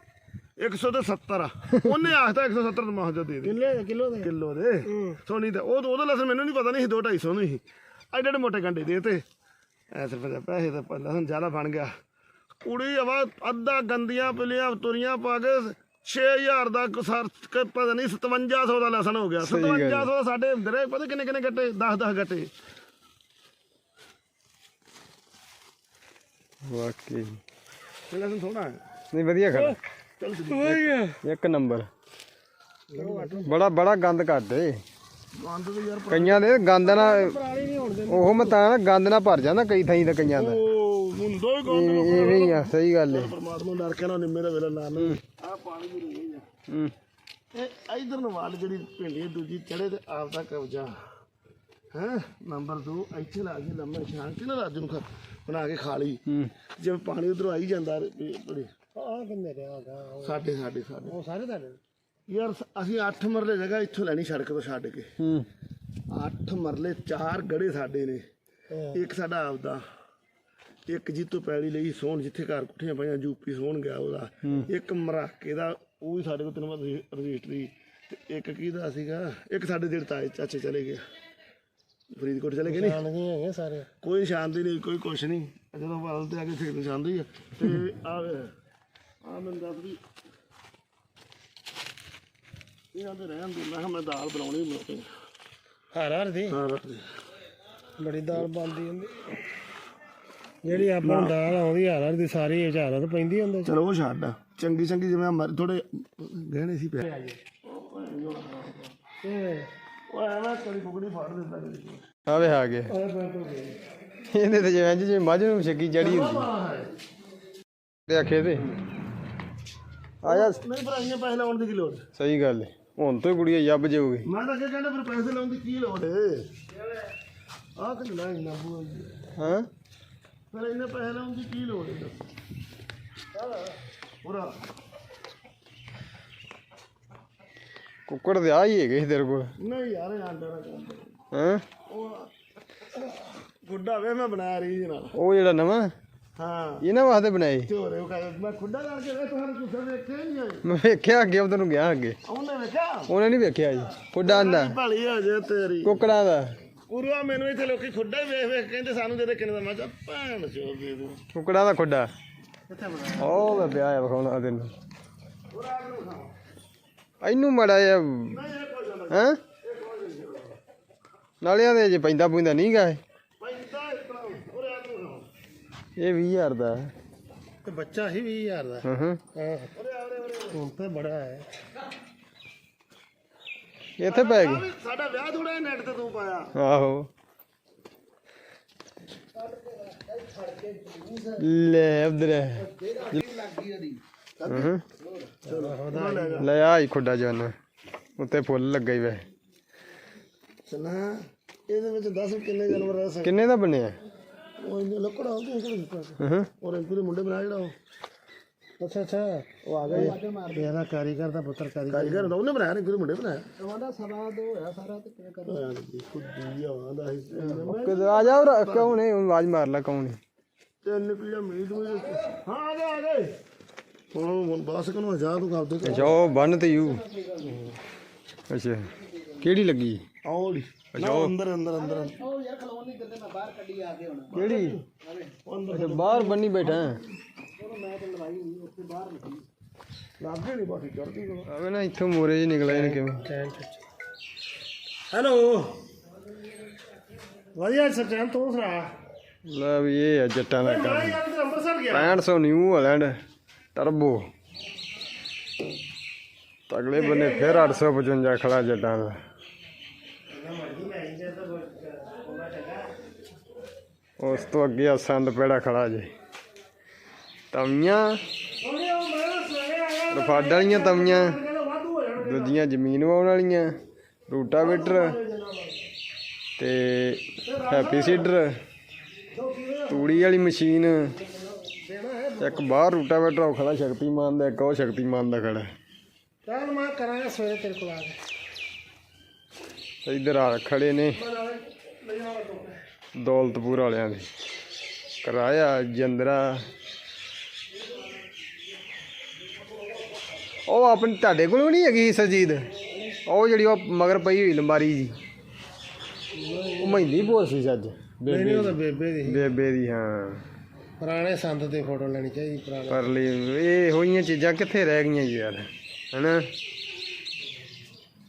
170 ਆ। ਉਹਨੇ ਆਖਦਾ 170 ਦਾ ਮਾਹ ਦੇ ਦੇ। ਕਿੱਲੇ ਕਿਲੋ ਦੇ। ਕਿਲੋ ਦੇ। ਸੋਨੀ ਤੇ ਉਹ ਉਹਦਾ ਲਸਣ ਮੈਨੂੰ ਨਹੀਂ ਪਤਾ ਨਹੀਂ ਸੀ 2 250 ਨੂੰ ਹੀ ਐਡੇ ਐਡੇ ਮੋਟੇ ਕੰਡੇ ਦੇ ਤੇ। ਐ ਸਿਰਫ ਤੇ ਪੈਸੇ ਤਾਂ ਪ- ਲਸਣ ਜ਼ਿਆਦਾ ਬਣ ਗਿਆ। ਕੁੜੀ ਹਵਾ ਅੱਧਾ ਗੰਦੀਆਂ ਪਿਲੀਆਂ ਤੁਰੀਆਂ ਪਾ ਕੇ 6000 ਦਾ ਕੁ ਸਰ ਕ- ਪਤਾ ਨਹੀਂ 5700 ਦਾ ਲਸਣ ਹੋ ਗਿਆ। 5700 ਦਾ ਸਾਡੇ ਹੁੰਦੇ ਰਹੇ ਪਤਾ ਕਿੰਨੇ ਕਿੰਨੇ ਗੱਟੇ? 10 10 ਗੱਟੇ। ਵਾਕਈ। ਲਸਣ ਥੋੜਾ ਹੈ। ਨਹੀਂ ਵਧੀਆ ਖੜਾ। ਚੱਲ ਇੱਕ ਨੰਬਰ। ਬੜਾ ਬੜਾ ਗੰਦ ਕਰਦੇ। ਗੰਦ ਤੇ ਯਾਰ ਕਈਆਂ ਦੇ ਗੰਦ ਨਾਲ ਪਰਾਲੀ ਨਹੀਂ ਹੋਣ ਦਿੰਦੇ। ਉਹ ਮੈਂ ਤਾਂ ਨਾ ਗੰਦ ਨਾਲ ਭਰ ਜਾਂਦਾ ਕਈ ਥਾਈਂ ਤਾਂ ਕਈਆਂ ਦਾ। ਮੁੰਡੋ ਹੀ ਗੰਦ ਇਹ ਇਹ ਵੀ ਆ ਸਹੀ ਗੱਲ ਹੈ ਪਰਮਾਤਮਾ ਡਰ ਕੇ ਨਾ ਨਿੰਮੇ ਦਾ ਵੇਲਾ ਨਾ ਨਾ ਆ ਪਾਣੀ ਵੀ ਰਹੀ ਹੈ ਹੂੰ। ਇਹ ਇਧਰ ਨੂੰ ਵਾਲ ਜਿਹੜੀ ਪਿੰਡੀ ਦੂਜੀ ਚੜੇ ਤੇ ਆਪ ਦਾ ਕਬਜ਼ਾ। ਹੈ? ਨੰਬਰ 2 ਇੱਥੇ ਲਾ ਕੇ ਲੰਮੇ ਛਾਂ ਕੇ ਨਾ ਰਾਜੂ ਨੂੰ ਖਾ- ਬਣਾ ਕੇ ਖਾ ਲਈ। ਹੂੰ। ਜਿਵੇਂ ਪਾਣੀ ਉਧਰੋਂ ਆਈ ਜਾਂਦਾ ਰੇ- ਬੜੇ ਆ ਕਿੰਨੇ ਰਿਹਾ ਗਾ ਸਾਡੇ ਸਾਡੇ ਸਾਡੇ। ਉਹ ਸਾਰੇ ਤੁਹਾਡੇ? ਯਾਰ ਸ- ਅਸੀਂ 8 ਮਰਲੇ ਜਗ੍ਹਾ ਇੱਥੋਂ ਲੈਣੀ ਸੜਕ ਤੋਂ ਛੱਡ ਕੇ। ਹੂੰ। 8 ਮਰਲੇ ਚਾਰ ਗੜੇ ਸਾਡੇ ਨੇ। ਇੱਕ ਸਾਡਾ ਆਪਦਾ ਇੱਕ ਜੀਤੋ ਪੈਲੀ ਲਈ ਸੋਹਣ ਜਿੱਥੇ ਘਰ ਕੁੱਠੀਆਂ ਪਈਆਂ ਯੂਪੀ ਸੋਹਣ ਗਿਆ ਉਹਦਾ। ਇੱਕ ਮਰਾਕੇ ਦਾ ਉਹ ਵੀ ਸਾਡੇ ਕੋਲ ਤੈਨੂੰ ਮੈਂ ਰਜਿਸਟਰੀ ਤੇ ਇੱਕ ਕਿਹਦਾ ਸੀਗਾ? ਇੱਕ ਸਾਡੇ ਜਿਹੜੇ ਤਾਏ ਚਾਚੇ ਚਲੇ ਗਏ। ਫਰੀਦਕੋਟ ਚਲੇ ਗਏ ਨਹੀਂ ਜਾਣਦੇ ਹੈਗੇ ਸਾਰੇ। ਕੋਈ ਸ਼ਾਂਤੀ ਨਹੀਂ ਕੋਈ ਕੁਛ ਨਹੀਂ। ਜਦੋਂ ਵੱਲ ਤੇ ਆ ਕੇ ਫਿਰ ਨਿਸ਼ਾਨਦੀ ਆ। ਤੇ ਆ ਆ ਮੈਂ ਦੱਸ ਵੀ ਇਹ ਆਂਦੇ ਰਹਿਣ ਦੇ ਮੈਂ ਕਿਹਾ ਮੈਂ ਦਾਲ ਬਣਾਉਣੀ ਬਣਾਉਣੀ ਹਰ ਹਰ ਦੀ? ਹਾਂ ਦੇ। ਬੜੀ ਦਾਲ ਬਣਦੀ ਹੁੰਦੀ। ਜਿਹੜੀ ਆਪਾਂ ਨੂੰ ਦਾਲ ਆਉਂਦੀ ਹਰ ਹਰ ਦੀ ਸਾਰੀ ਹਜ਼ਾਰਾਂ ਤੋਂ ਪੈਂਦੀ ਹੁੰਦੀ ਚਲੋ ਉਹ ਛੱਡ। ਚੰਗੀ ਚੰਗੀ ਜਿਵੇਂ ਥੋੜੇ ਗਹਿਣੇ ਸੀ ਪਏ ਤੇ ਉਹ ਐਵੇਂ ਕੜੀ ਕੁਕੜੀ ਫਾੜ ਦਿੰਦਾ ਕਦੀ ਆਵੇ ਆ ਗਏ। ਇਹਦੇ ਤੇ ਜਿਵੇਂ ਜਿਵੇਂ ਮੱਝ ਨੂੰ ਛੱਗੀ ਜੜੀ ਹੁੰਦੀ। ਤੇ ਆਖੇ ਤੇ ਆ ਜਾ। ਨਹੀਂ ਪਰ ਇੰਨੇ ਪੈਸੇ ਲਾਉਣ ਦੀ ਕੀ ਲੋੜ? ਸਹੀ ਗੱਲ ਹੈ ਹੁਣ ਤੋਂ ਹੀ ਕੁੜੀਆਂ ਜੱਬ ਜਾਊਗੀ ਮੈਂ ਤਾਂ ਅੱਗੇ ਕਹਿੰਦਾ ਫਿਰ ਪੈਸੇ ਲਾਉਣ ਦੀ ਕੀ ਲੋੜ ਏ? ਆਹ ਕਿ ਨਾ ਇੰਨਾ ਬੂਆ ਹਾਂ? ਫਿਰ ਇੰਨੇ ਪੈਸੇ ਲਾਉਣ ਦੀ ਕੀ ਲੋੜ ਦੱਸ ਪੂਰਾ ਕੁੱਕੜ ਦੇ ਆ ਹੀ ਹੈਗੇ ਸੀ ਤੇਰੇ ਕੋਲ। ਨਹੀਂ ਯਾਰ ਇਹ ਆਂਡਾ ਦਾ ਕੰਮ ਹਾਂ। ਉਹ ਗੁੱਡਾ ਵੇ ਮੈਂ ਬਣਾ ਰਹੀ ਜੀ ਨਾਲ। ਉਹ ਜਿਹੜਾ ਨਵਾਂ? ਹਾਂ। ਇਹਨਾਂ ਵਾਸਤੇ ਬਣਾਏ ਝੋਰੇ ਉਹ ਕਹਿੰਦਾ ਮੈਂ ਖੁੱਡਾ ਲਾ ਕੇ ਵੇਖ ਤੁਹਾਨੂੰ ਨੇ ਵੇਖਿਆ ਹੀ ਨਹੀਂ ਹੋਏ ਮੈਂ ਵੇਖਿਆ ਅੱਗੇ ਉਧਰ ਨੂੰ ਗਿਆ ਅੱਗੇ। ਉਹਨੇ ਵੇਖਿਆ? ਉਹਨੇ ਨਹੀਂ ਵੇਖਿਆ ਜੀ। ਖੁੱਡਾ ਆਂਦਾ ਭਲੀ ਹੋ ਜੇ ਤੇਰੀ। ਕੁੱਕੜਾਂ ਦਾ। ਗੁਰੂਆ ਮੈਨੂੰ ਇੱਥੇ ਲੋਕੀ ਖੁੱਡਾ ਹੀ ਵੇਖ ਵੇਖ ਕਹਿੰਦੇ ਸਾਨੂੰ ਦੇ ਦੇ ਕਿੰਨੇ ਦਾ। ਮੈਂ ਕਿਹਾ ਭੈਣ ਚੋਦ ਦੇ ਦੂੰ। ਕੁੱਕੜਾਂ ਦਾ ਖੁੱਡਾ। ਕਿੱਥੇ ਬਣਾ ਉਹ ਮੈਂ ਪਿਆ ਆ ਵਿਖਾਉਣਾ ਤੈਨੂੰ। ਇਹਨੂੰ ਮੜਾ ਜਾ ਹੈ? ਨਾਲਿਆਂ ਦੇ ਜੇ ਪੈਂਦਾ ਪੁੰਦਾ ਨਹੀਂ ਗਾ ਇਹ। ਇਹ 20000 ਦਾ। ਤੇ ਬੱਚਾ ਹੀ 20000 ਦਾ। ਹਾਂ। ਹਾਂ। ਹੁਣ ਤਾਂ ਬੜਾ ਹੈ। ਇੱਥੇ ਪੈ ਗਈ। ਸਾਡਾ ਵਿਆਹ ਥੋੜਾ ਨੈਟ ਤੇ ਤੂੰ ਪਾਇਆ। ਆਹੋ। ਲੈ ਉਧਰ। ਲੈ ਆ ਹੀ ਖੁੱਡਾ ਜਨ। ਉੱਤੇ ਫੁੱਲ ਲੱਗਾ ਹੀ ਵੇ ਸੁਣਾ ਇਹਦੇ ਵਿੱਚ ਦੱਸ ਕਿੰਨੇ ਜਾਨਵਰ ਰਹਿ ਸਕਦੇ? ਕਿੰਨੇ ਦਾ ਬਣਿਆ? ਉਹ ਲੱਕੜਾ ਉਹ ਕਿਹੜਾ ਦਿੱਤਾ ਹਾਂ। ਦੇ ਮੁੰਡੇ ਬਣਾ ਜਿਹੜਾ ਉਹ। ਅੱਛਾ ਅੱਛਾ। ਉਹ ਆ ਗਏ। ਮੇਰਾ ਕਾਰੀਗਰ ਦਾ ਪੁੱਤਰ ਕਾਰੀਗਰ। ਕਾਰੀਗਰ ਦਾ ਉਹਨੇ ਬਣਾਇਆ ਰਿੰਕੂ ਦੇ ਮੁੰਡੇ ਬਣਾਇਆ? ਉਹਦਾ ਸਵਾ ਦੋ ਹੋਇਆ ਸਾਰਾ ਤੇ ਕਿਵੇਂ ਕਰਨਾ ਖੁੱਦੀ ਆਉਂਦਾ ਸੀ। ਕਿਧਰ ਆ ਜਾ ਉਰੇ, ਕੌਣ ਹੈ ਉਹ ਆਵਾਜ਼ ਮਾਰ ਲੈ ਕੌਣ ਹੈ ਤੇ ਨਿਕਲਿਆ ਮੀਟ ਮੀਟ ਹਾਂ ਆ ਗਏ ਆ ਗਏ। ਹੁਣ ਹੁਣ ਬਾਸ ਕਨੂੰ ਆਜ਼ਾਦ ਕਰ ਦੇ। ਉਹ ਬੰਨ ਤੇ ਯੂ। ਅੱਛਾ। ਕਿਹੜੀ ਲੱਗੀ? ਆਉੜੀ ਅੱਛਾ, ਨਾ ਉਹ- ਅੰਦਰ ਅੰਦਰ ਅੰਦਰ। ਕਿਹੜੀ? ਅੱਛਾ ਬਾਹਰ ਬੰਨੀ ਬੈਠਾ। ਹੈ। ਲੱਗੇ। ਨਹੀਂ ਬਾਕੀ ਚੜਦੀ ਆਵੇ ਨਾ ਇੱਥੋਂ ਮੋਰੇ ਜੀ ਨਿਕਲਿਆ ਨੇ ਕਿਵੇਂ? ਹੈਲੋ। ਵਧੀਆ ਸਚਨ ਤੂੰ ਸੁਣਾ? ਲੈ ਵੀ ਇਹ ਆ ਜੱਟਾਂ ਦਾ ਮੈਂ ਕੰਮ। ਯਾਰ ਤੇ ਅੰਮ੍ਰਿਤਸਰ ਗਿਆ। 6500 ਨਿਊ ਹਾਲੈਂਡ ਟਰਬੋ। ਤਗਲੇ ਬੰਨੇ ਫਿਰ 855 ਖੜਾ ਜੱਟਾਂ ਦਾ। ਉਸ ਤੋਂ ਅੱਗੇ ਆ ਸੰਦ ਪੈੜਾ ਖੜਾ ਜੇ। ਤਵੀਆਂ। ਰਫਾਡ ਵਾਲੀਆਂ ਤਵੀਆਂ। ਦੂਜੀਆਂ ਜ਼ਮੀਨ ਵਾਉਣ ਵਾਲੀਆਂ। ਰੂਟਾਵੇਟਰ ਤੇ ਹੈਪੀ ਸੀਡਰ। ਤੂੜੀ ਵਾਲੀ ਮਸ਼ੀਨ। ਇੱਕ ਬਾਹਰ ਰੂਟਾਵੇਟਰ ਉਹ ਖੜਾ ਸ਼ਕਤੀਮਾਨ ਦਾ ਇੱਕ ਉਹ ਸ਼ਕਤੀਮਾਨ ਦਾ ਖੜਾ। ਚੱਲ ਮੈਂ ਕਰਾਂਗਾ ਸਵੇਰੇ ਤੇਰੇ ਕੋਲ ਆ ਕੇ। ਇੱਧਰ ਆ ਖੜੇ ਨੇ। ਦੌਲਤਪੁਰ ਵਾਲਿਆਂ ਦੇ। ਕਰਾਇਆ ਜੰਦਰਾ। ਉਹ ਆਪਣੀ ਤੁਹਾਡੇ ਕੋਲ ਨਹੀਂ ਹੈਗੀ ਸਰਜੀਤ? ਉਹ ਜਿਹੜੀ ਉਹ ਮਗਰ ਪਈ ਹੋਈ ਲੰਬਾਰੀ ਜੀ। ਉਹ ਮਹਿੰਦੀ ਬੋਲ ਸੀ ਅੱਜ। ਨਹੀਂ ਨਹੀਂ ਉਹ ਤਾਂ ਬੇਬੇ ਦੀ ਸੀ। ਬੇਬੇ ਦੀ ਹਾਂ। ਪੁਰਾਣੇ ਸੰਤ ਤੇ ਫੋਟੋ ਲੈਣੀ ਚਾਹੀਦੀ ਪੁਰਾਣੇ। ਪਰ ਲਈ ਇਹ ਹੋਈਆਂ ਚੀਜ਼ਾਂ ਕਿੱਥੇ ਰਹਿ ਗਈਆਂ ਜੀ ਯਾਰ ਹਨਾ?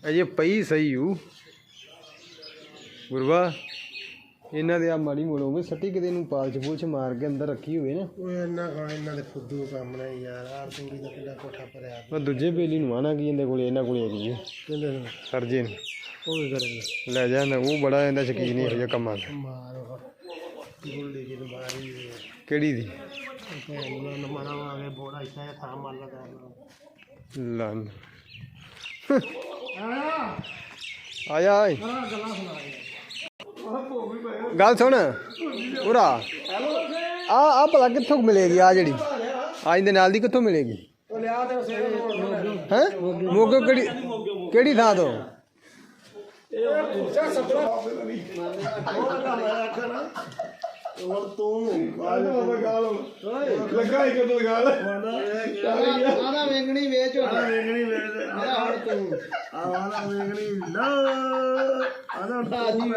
ਅਜੇ ਪਈ ਸਹੀ ਹੂ ਗੁਰਵਾ ਇਹਨਾਂ ਦੇ ਆ ਮਾੜੀ ਮੋੜੋਗੇ ਸੱਟੀ ਕਿਤੇ ਨੂੰ ਪਾਲਚ ਪੂਲਚ ਮਾਰ ਕੇ ਅੰਦਰ ਰੱਖੀ ਹੋਵੇ ਨਾ। ਉਹ ਇਹਨਾਂ ਕੋਲ ਇਹਨਾਂ ਦੇ ਫੁੱਦੂ ਕੰਮ ਨੇ ਯਾਰ ਆਰ ਤੂੜੀ ਦਾ ਕਿੱਡਾ ਕੋਠਾ ਭਰਿਆ ਮੈਂ ਦੂਜੇ ਬੇਲੀ ਨੂੰ ਆਣਾ ਕੀ ਇਹਦੇ ਕੋਲੇ ਇਹਨਾਂ ਕੋਲੇ ਹੈਗੀ ਹੈ ਕਹਿੰਦੇ ਨੇ ਸਰਜੇ ਨੂੰ। ਉਹ ਵੀ ਕਰਨਗੇ ਲੈ ਜਾਂਦਾ ਉਹ ਬੜਾ ਇਹਦਾ ਸ਼ਕੀਨ ਨਹੀਂ ਹੋ ਕੰਮਾਂ ਦਾ। ਮਾਰੋ ਗੁੱਲੀ ਜੀ ਨੂੰ ਮਾਰੀ ਕਿਹੜੀ ਦੀ? ਭੈਣ ਨੂੰ ਨਾ ਮਾਰਾ ਆਗੇ ਬੋੜਾ ਇੱਥੇ ਥਾਂ ਮਾਰ ਲਗਾ ਲੰਨ ਆਇਆ। ਆਇਆ ਗੱਲਾਂ ਸੁਣਾ ਗੱਲ ਸੁਣ। ਉਰਾ। ਆ ਆ ਭਲਾ ਕਿੱਥੋਂ ਮਿਲੇਗੀ ਆ ਜਿਹੜੀ? ਆ ਇਹਦੇ ਨਾਲ ਦੀ ਕਿੱਥੋਂ ਮਿਲੇਗੀ? ਉਹ ਲਿਆ ਹੈ? ਮੋਗੋ ਕਿਹੜੀ ਕਿਹੜੀ ਥਾਂ ਤੋਂ? ਹੁਣ ਤੂੰ ਆ ਲੱਗਾ ਇੱਕ ਦੋ ਗਾਲ ਆਦਾ ਵੇਂਗਣੀ ਵੇਚ ਆਦਾ ਵੇਂਗਣੀ ਵੇਚ। ਆਦਾ ਹੁਣ ਤੂੰ। ਆਦਾ ਵੇਂਗਣੀ ਨਾ। ਆਦਾ ਤਾਜੀ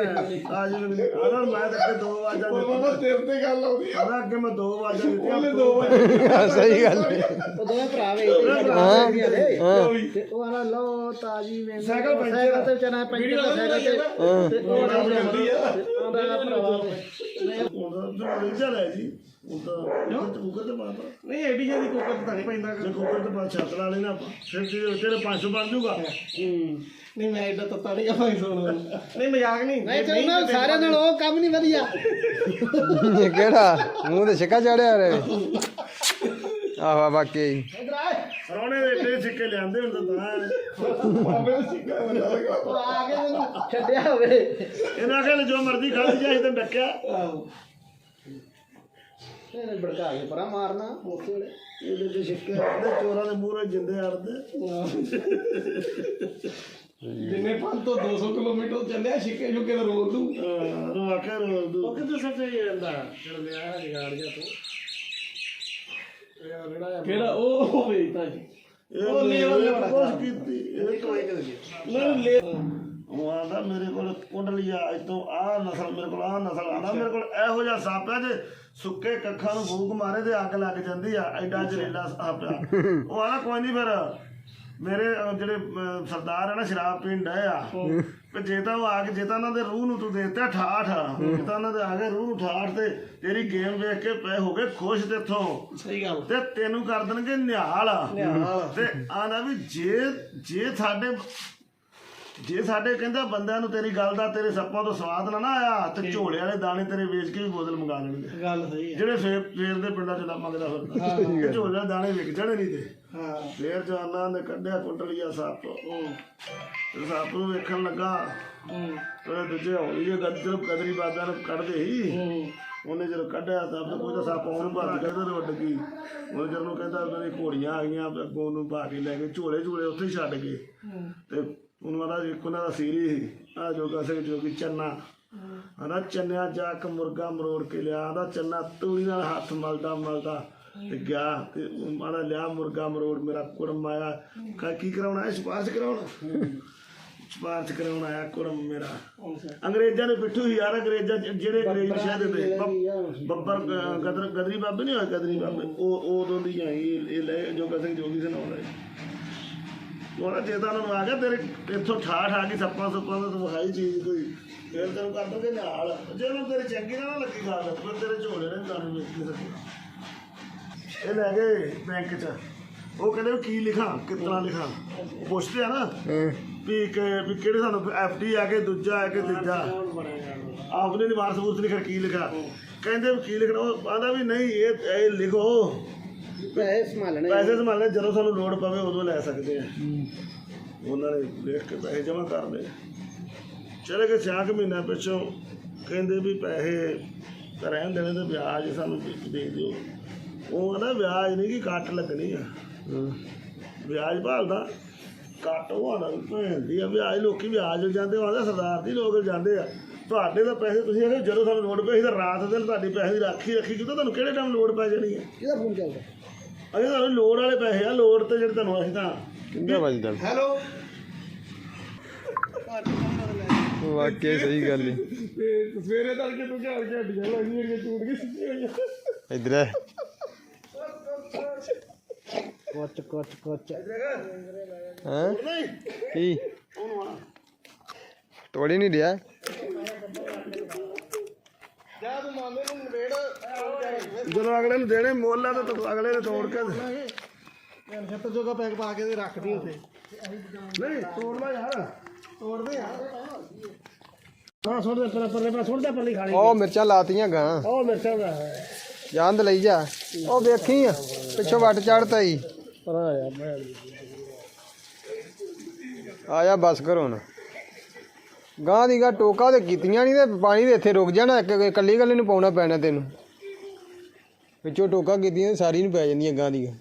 ਤਾਜੀ ਆਦਾ ਮੈਂ ਤਾਂ ਅੱਗੇ ਦੋ ਵਾਜਾਂ ਬਾਬਾ ਦਿੱਤੀਆਂ। ਤੇਰੇ ਤੇ ਗੱਲ ਆਉਂਦੀ ਆ। ਆਦਾ ਅੱਗੇ ਮੈਂ ਦੋ ਵਾਜਾਂ ਦਿੱਤੀਆਂ। ਉਹਨੇ ਦੋ ਵਾਰ ਸਹੀ ਗੱਲ ਹੈ ਉਹ ਦੋਵੇਂ ਭਰਾ ਵੇ ਹਾਂ। ਹਾਂ। ਤੇ ਉਹ ਆਣਾ ਲਓ ਤਾਜੀ ਵੇਂਗਣੀ ਸਾਈਕਲ ਪੈਂਚਰ। ਸਾਈਕਲ ਤੇ ਚਨਾ ਪੈਂਚਰ ਦਾ ਸਾਈਕਲ ਤੇ ਤੇ ਉਹ ਨਾ ਜਾਂਦੀ ਆ। ਆਉਂਦਾ ਭਰਾਵਾ ਉਹਦਾ ਵਿਚਾਰ ਹੈ ਜੀ ਉਹਦਾ ਕੁੱਕਰ ਤੇ ਪਾਤਾ ਨਹੀਂ ਐਡੀ ਜਿਹੀ ਕੁੱਕਰ ਤਾਂ ਨਹੀਂ ਪੈਂਦਾ। ਜੇ ਕੁੱਕਰ ਤੇ ਪਾ ਛੱਤ ਲਾ ਲੈਣਾ ਆਪਾਂ ਫਿਰ ਤੇਰੇ ਤੇਰੇ 500 ਬਣ ਜਾਊਗਾ। ਨਹੀਂ ਮੈਂ ਐਡਾ ਤੱਤਾ ਨਹੀਂ ਆ 500 ਨਹੀਂ ਮਜ਼ਾਕ ਨਹੀਂ। ਨਹੀਂ ਤੇ ਉਹਨਾਂ ਸਾਰਿਆਂ ਨਾਲ ਉਹ ਕੰਮ ਨਹੀਂ ਵਧੀਆ। ਇਹ ਕਿਹੜਾ? ਮੂੰਹ ਤੇ ਛਿੱਕਾ ਚੜਿਆ ਰੇ। ਆਹ ਵਾਕਈ ਰੋਣੇ ਦੇ ਤੇ ਸਿੱਕੇ ਲਿਆਂਦੇ ਹੁੰਦੇ ਤਾਂ ਬਾਬੇ ਦਾ ਸਿੱਕਾ ਆ ਕੇ ਛੱਡਿਆ ਹੋਵੇ। ਇਹਨਾਂ ਕਹਿੰਦੇ ਜੋ ਮਰਜ਼ੀ ਖਾ ਲਈ ਜਾਏ ਤੇ ਡੱਕਿਆ। ਇਹਨੇ ਭੜਕਾ ਕੇ ਪਰਾਂ ਮਾਰਨਾ। ਮੋਸੇ ਵੇਲੇ। ਇਹਦੇ ਤੇ ਸਿੱਕੇ ਆਉਂਦੇ ਚੋਰਾਂ ਦੇ ਮੂਹਰੇ ਜਿੰਦੇ ਅੜਦੇ ਜਿੰਨੇ 5 ਤੋਂ 200 ਕਿਲੋਮੀਟਰ ਚੱਲਿਆ ਛਿੱਕੇ ਛੁੱਕੇ ਦਾ ਰੋਲ ਦੂ। ਰੋ ਕੇ ਰੋ ਦੂ। ਉਹ ਕਿੱਥੇ ਸੱਚੇ ਜਾਂਦਾ? ਚੜ ਲਿਆ ਜਗਾੜ ਗਿਆ ਤੂੰ। ਕਿਹੜਾ ਉਹ ਵੇਚਦਾ ਜੀ। ਇਹ ਮੇਰੇ ਕੁਛ ਕੀਤੀ ਇਹ ਕੋਈ ਨਹੀਂ ਲੈ ਉਹ ਆਂਦਾ ਮੇਰੇ ਕੋਲ ਕੁੰਡਲੀ ਆ ਅੱਜ ਤੋਂ ਆ ਨਸਲ ਮੇਰੇ ਕੋਲ ਆ ਨਸਲ ਆਂਦਾ ਮੇਰੇ ਕੋਲ ਇਹੋ ਜਿਹਾ ਸੱਪ ਆ ਜੇ ਸੁੱਕੇ ਕੱਖਾਂ ਨੂੰ ਫੂਕ ਮਾਰੇ ਤੇ ਅੱਗ ਲੱਗ ਜਾਂਦੀ ਆ ਐਡਾ ਜ਼ਹਿਰੀਲਾ ਸੱਪ ਆ। ਉਹ ਆਂਦਾ ਕੋਈ ਨਹੀਂ ਫਿਰ ਮੇਰੇ ਜਿਹੜੇ ਸਰਦਾਰ ਆ ਨਾ ਸ਼ਰਾਬ ਪੀਣ ਡਏ ਆ। ਤੇ ਜੇ ਤਾਂ ਉਹ ਆ ਕੇ ਜੇ ਤਾਂ ਉਹਨਾਂ ਦੇ ਰੂਹ ਨੂੰ ਤੂੰ ਦੇਤਾ ਠਾਠ ਜੇ ਤਾਂ ਉਹਨਾਂ ਦੇ ਆ ਗਏ ਰੂਹ ਨੂੰ ਠਾਠ ਤੇ ਤੇਰੀ ਗੇਮ ਵੇਖ ਕੇ ਪਏ ਹੋ ਗਏ ਖੁਸ਼ ਤੇਥੋਂ ਸਹੀ ਗੱਲ। ਤੇ ਤੈਨੂੰ ਕਰ ਦੇਣਗੇ ਨਿਹਾਲ। ਤੇ ਆਂਦਾ ਵੀ ਜੇ ਜੇ ਸਾਡੇ ਜੇ ਸਾਡੇ ਕਹਿੰਦਾ ਬੰਦਿਆਂ ਨੂੰ ਤੇਰੀ ਗੱਲ ਦਾ ਤੇਰੇ ਸੱਪਾਂ ਤੋਂ ਸਵਾਦ ਨਾ ਨਾ ਆਇਆ ਤੇ ਝੋਲੇ ਵਾਲੇ ਦਾਣੇ ਤੇਰੇ ਵੇਚ ਕੇ ਵੀ ਬੋਤਲ ਮੰਗਾ ਲੈਣਗੇ। ਗੱਲ ਸਹੀ ਹੈ। ਜਿਹੜੇ ਫੇਰ ਫੇਰ ਦੇ ਪਿੰਡਾਂ ਚ ਲਾ ਮੰਗਦਾ ਫਿਰਦਾ। ਤੇ ਝੋਲੇ ਵਾਲੇ ਦਾਣੇ ਵਿਕ ਜਾਣੇ ਨਹੀਂ ਤੇ। ਹਾਂ। ਫੇਰ ਜਵਾਨਾਂ ਨੇ ਕੱਢਿਆ ਕੁੰਡਲੀਆ ਸੱਪ। ਹੂੰ। ਤੇ ਸੱਪ ਨੂੰ ਵੇਖਣ ਲੱਗਾ। ਹੂੰ। ਤੇ ਦੂਜੇ ਹੌਲੀ ਜਿਹੇ ਗੱਦਰ ਕਦਰੀ ਬਾਬਿਆਂ ਨੂੰ ਕੱਢਦੇ ਸੀ ਹੂੰ। ਉਹਨੇ ਜਦੋਂ ਕੱਢਿਆ ਤਾਂ ਆਪਣੇ ਕੋਈ ਤਾਂ ਸੱਪ ਆਉਣ ਭੱਜ ਗਿਆ ਤੇ ਉੱਡ ਗਈ। ਉਹ ਜਦੋਂ ਕਹਿੰਦਾ ਉਹਨਾਂ ਦੀ ਘੋੜੀਆਂ ਆ ਗਈਆਂ ਅੱਗੋਂ ਉਹਨੂੰ ਭਾ ਕੇ ਲੈ ਗਏ ਝੋਲੇ ਝੋਲੇ ਉੱਥੇ ਹੀ ਛੱਡ ਗਏ। ਤੇ ਉਹਨੂੰ ਆਦਾ ਇੱਕ ਉਹਨਾਂ ਦਾ ਸੀਰੀ ਸੀ ਆ ਜੋਗਾ ਸਿੰਘ ਜੋਗੀ ਚੰਨਾ। ਆਂਦਾ ਚੰਨਿਆ ਜਾ ਕੇ ਮੁਰਗਾ ਮਰੋੜ ਕੇ ਲਿਆ ਆਂਦਾ ਚੰਨਾ ਤੂੜੀ ਨਾਲ ਹੱਥ ਮਲਦਾ ਮਲਦਾ। ਤੇ ਗਿਆ ਤੇ ਆਂਦਾ ਲਿਆ ਮੁਰਗਾ ਮਰੋੜ ਮੇਰਾ ਕੁੜਮ ਆਇਆ। ਕਹ ਕੀ ਕਰਾਉਣਾ ਹੈ ਸਿਫਾਰਿਸ਼ ਕਰਾਉਣਾ? ਸਿਫਾਰਿਸ਼ ਕਰਾਉਣ ਆਇਆ ਕੁੜਮ ਮੇਰਾ। ਅੰਗਰੇਜ਼ਾਂ ਨੇ ਪਿੱਠੂ ਹੀ ਯਾਰ ਅੰਗਰੇਜ਼ਾਂ ਚ- ਜਿਹੜੇ ਅੰਗਰੇਜ਼ ਸ਼ਹਿਦ ਦੇ। ਬੱਬ- ਬੱਬਰ ਅਹ, ਗਦਰ ਗਦਰੀ ਬਾਬੇ ਨਹੀਂ ਹੋਏ ਗਦਰੀ ਬਾਬੇ? ਉਹ ਉਹ ਉਦੋਂ ਦੀ ਆਈ ਇਹ ਲੈ ਜੋਗਾ ਸਿੰਘ ਜੋਗੀ ਸੁਣਾਉਂਦਾ ਉਹਨਾਂ ਜੇ ਤਾਂ ਉਹਨਾਂ ਆ ਗਿਆ ਤੇਰੇ ਇੱਥੋਂ ਠਾਠ ਆ ਗਈ ਸੱਪਾਂ ਸੁੱਪਾਂ ਦਾ ਤੂੰ ਵਿਖਾਈ ਚੀਜ਼ ਕੋਈ। ਫਿਰ ਤੈਨੂੰ ਕਰ ਦੋਗੇ ਨਾਲ। ਜੇ ਉਹਨੂੰ ਤੇਰੇ ਚੰਗੀ ਨਾ ਲੱਗੀ ਗੱਲ ਫਿਰ ਤੇਰੇ ਝੋਲੇ ਨੇ ਕੇ ਸਕੇ ਇਹ ਲੈ ਗਏ ਬੈਂਕ 'ਚ। ਉਹ ਕਹਿੰਦੇ ਕੀ ਲਿਖਾਂ ਕਿਤਨਾ ਲਿਖਾਂ। ਪੁੱਛਦੇ ਆ ਨਾ ਵੀ ਕਿ- ਵੀ ਕਿਹੜੇ ਸਾਨੂੰ ਐਫਡੀ ਆ ਕੇ ਦੂਜਾ ਆ ਕੇ ਤੀਜਾ। ਆਪਨੇ ਨਿਵਾਸ ਸਬੂਤ ਲਿਖਿਆ ਕੀ ਲਿਖਾ ਕਹਿੰਦੇ ਕੀ ਲਿਖਣਾ ਉਹ ਆਂਦਾ ਵੀ ਨਹੀਂ ਇਹ ਇਹ ਲਿਖੋ। ਪੈਸੇ ਸੰਭਾਲਣੇ ਪੈਸੇ ਸੰਭਾਲਣੇ ਜਦੋਂ ਸਾਨੂੰ ਲੋੜ ਪਵੇ ਉਦੋਂ ਲੈ ਸਕਦੇ ਆ। ਉਹਨਾਂ ਨੇ ਲਿਖ ਕੇ ਪੈਸੇ ਜਮ੍ਹਾਂ ਕਰ ਲਏ। ਚਲੇ ਗਏ ਛੇ ਕੁ ਮਹੀਨਾ ਪਿੱਛੋਂ। ਕਹਿੰਦੇ ਵੀ ਪੈਸੇ ਰਹਿਣ ਦੇਣੇ ਤੇ ਵਿਆਜ ਸਾਨੂੰ ਦੇ- ਦੇ ਦਿਓ। ਉਹ ਕਹਿੰਦਾ ਵਿਆਜ ਨਹੀਂ ਕਿ ਕੱਟ ਲੱਗਣੀ ਆ। ਵਿਆਜ ਭਾਲਦਾ। ਕੱਟ ਉਹ ਆਣਾ ਭੈਣ ਦੀ ਆ ਵਿਆਜ ਲੋਕੀ ਵਿਆਜ ਜਾਂਦੇ ਉਹ ਆਂਦੇ ਸਰਦਾਰ ਦੀ ਲੋਕ ਜਾਂਦੇ ਆ। ਤੁਹਾਡੇ ਤਾਂ ਪੈਸੇ ਤੁਸੀਂ ਜਦੋਂ ਸਾਨੂੰ ਲੋੜ ਪਈ ਤਾਂ ਰਾਤ ਦਿਨ ਤੁਹਾਡੀ ਪੈਸੇ ਦੀ ਰਾਖੀ ਰੱਖੀ ਕਿਉਂਕਿ ਤੁਹਾਨੂੰ ਕਿਹੜੇ ਟਾਈਮ ਲੋੜ ਪੈ ਜਾਣੀ ਹੈ ਕਿਹਦਾ ਫੋਨ ਚੱਲਦਾ? ਅਜੇ ਤੁਹਾਨੂੰ ਲੋੜ ਵਾਲੇ ਪੈਸੇ ਆ ਲੋੜ ਤੇ ਜਿਹੜੇ ਤੁਹਾਨੂੰ ਅਸੀਂ ਤਾਂ ਕਿੰਨਾ ਵੱਜਦਾ? ਹੈਲੋ। ਵਾਕਿਆ ਸਹੀ ਗੱਲ ਈ ਸਵੇਰੇ ਤੜਕੇ ਤੂੰ ਘਰ ਕੇ ਹੱਡੀਆਂ ਲੱਗੀਆਂ ਜਿਹੜੀਆਂ ਟੁੱਟ ਕੇ ਸਿੱਧੀਆਂ ਹੋਈਆਂ। ਇਧਰ ਆ। ਕੋਚ ਕੋਚ ਕੋਚ। ਹੈਂ? ਨਹੀਂ। ਕੀ? ਤੋੜੀ ਨਹੀਂ ਰਿਹਾ ਜਾ ਤੂੰ ਮੰਨ ਜਦੋਂ ਅਗਲੇ ਨੂੰ ਦੇਣੇ ਮੁੱਲ ਆ ਤਾਂ ਤੂੰ ਅਗਲੇ ਨੇ ਤੋੜ ਕੇ ਛੱਤ ਜੋਗਾ ਪੈਕ ਪਾ ਕੇ ਤੇ ਰੱਖਦੀ ਉੱਥੇ। ਨਹੀਂ ਤੋੜ ਲੈ ਯਾਰ। ਤੋੜਦੇ ਆ। ਹਾਂ ਸੁੱਟ ਦੇ ਪਰ ਪਰਲੇ ਪਾਸ ਸੁੱਟ ਦੇ ਪਰਲੀ ਖਾਣੀ। ਉਹ ਮਿਰਚਾਂ ਲਾਤੀਆਂ ਗਾਂ। ਉਹ ਮਿਰਚਾਂ ਦਾ ਜਾਂਦ ਲਈ ਜਾ। ਉਹ ਵੇਖੀ ਆ ਪਿੱਛੋਂ ਵੱਟ ਚੜਤਾ ਈ। ਪਰ ਆ ਮੈਂ ਆਇਆ ਬਸ ਕਰੋ ਹੁਣ। ਗਾਂ ਦੀ ਗਾ ਟੋਕਾ ਤੇ ਕੀਤੀਆਂ ਨਹੀਂ ਤੇ ਪਾਣੀ ਦੇ ਇੱਥੇ ਰੁਕ ਜਾਣਾ ਇੱਕ ਇਕੱਲੀ ਗੱਲ ਨੂੰ ਪਾਉਣਾ ਪੈਣਾ ਤੈਨੂੰ। ਵਿੱਚੋਂ ਟੋਕਾ ਕੀਤੀਆਂ ਸਾਰੀ ਨੂੰ ਪੈ ਜਾਂਦੀਆਂ ਅੱਗਾਂ ਦੀਆਂ।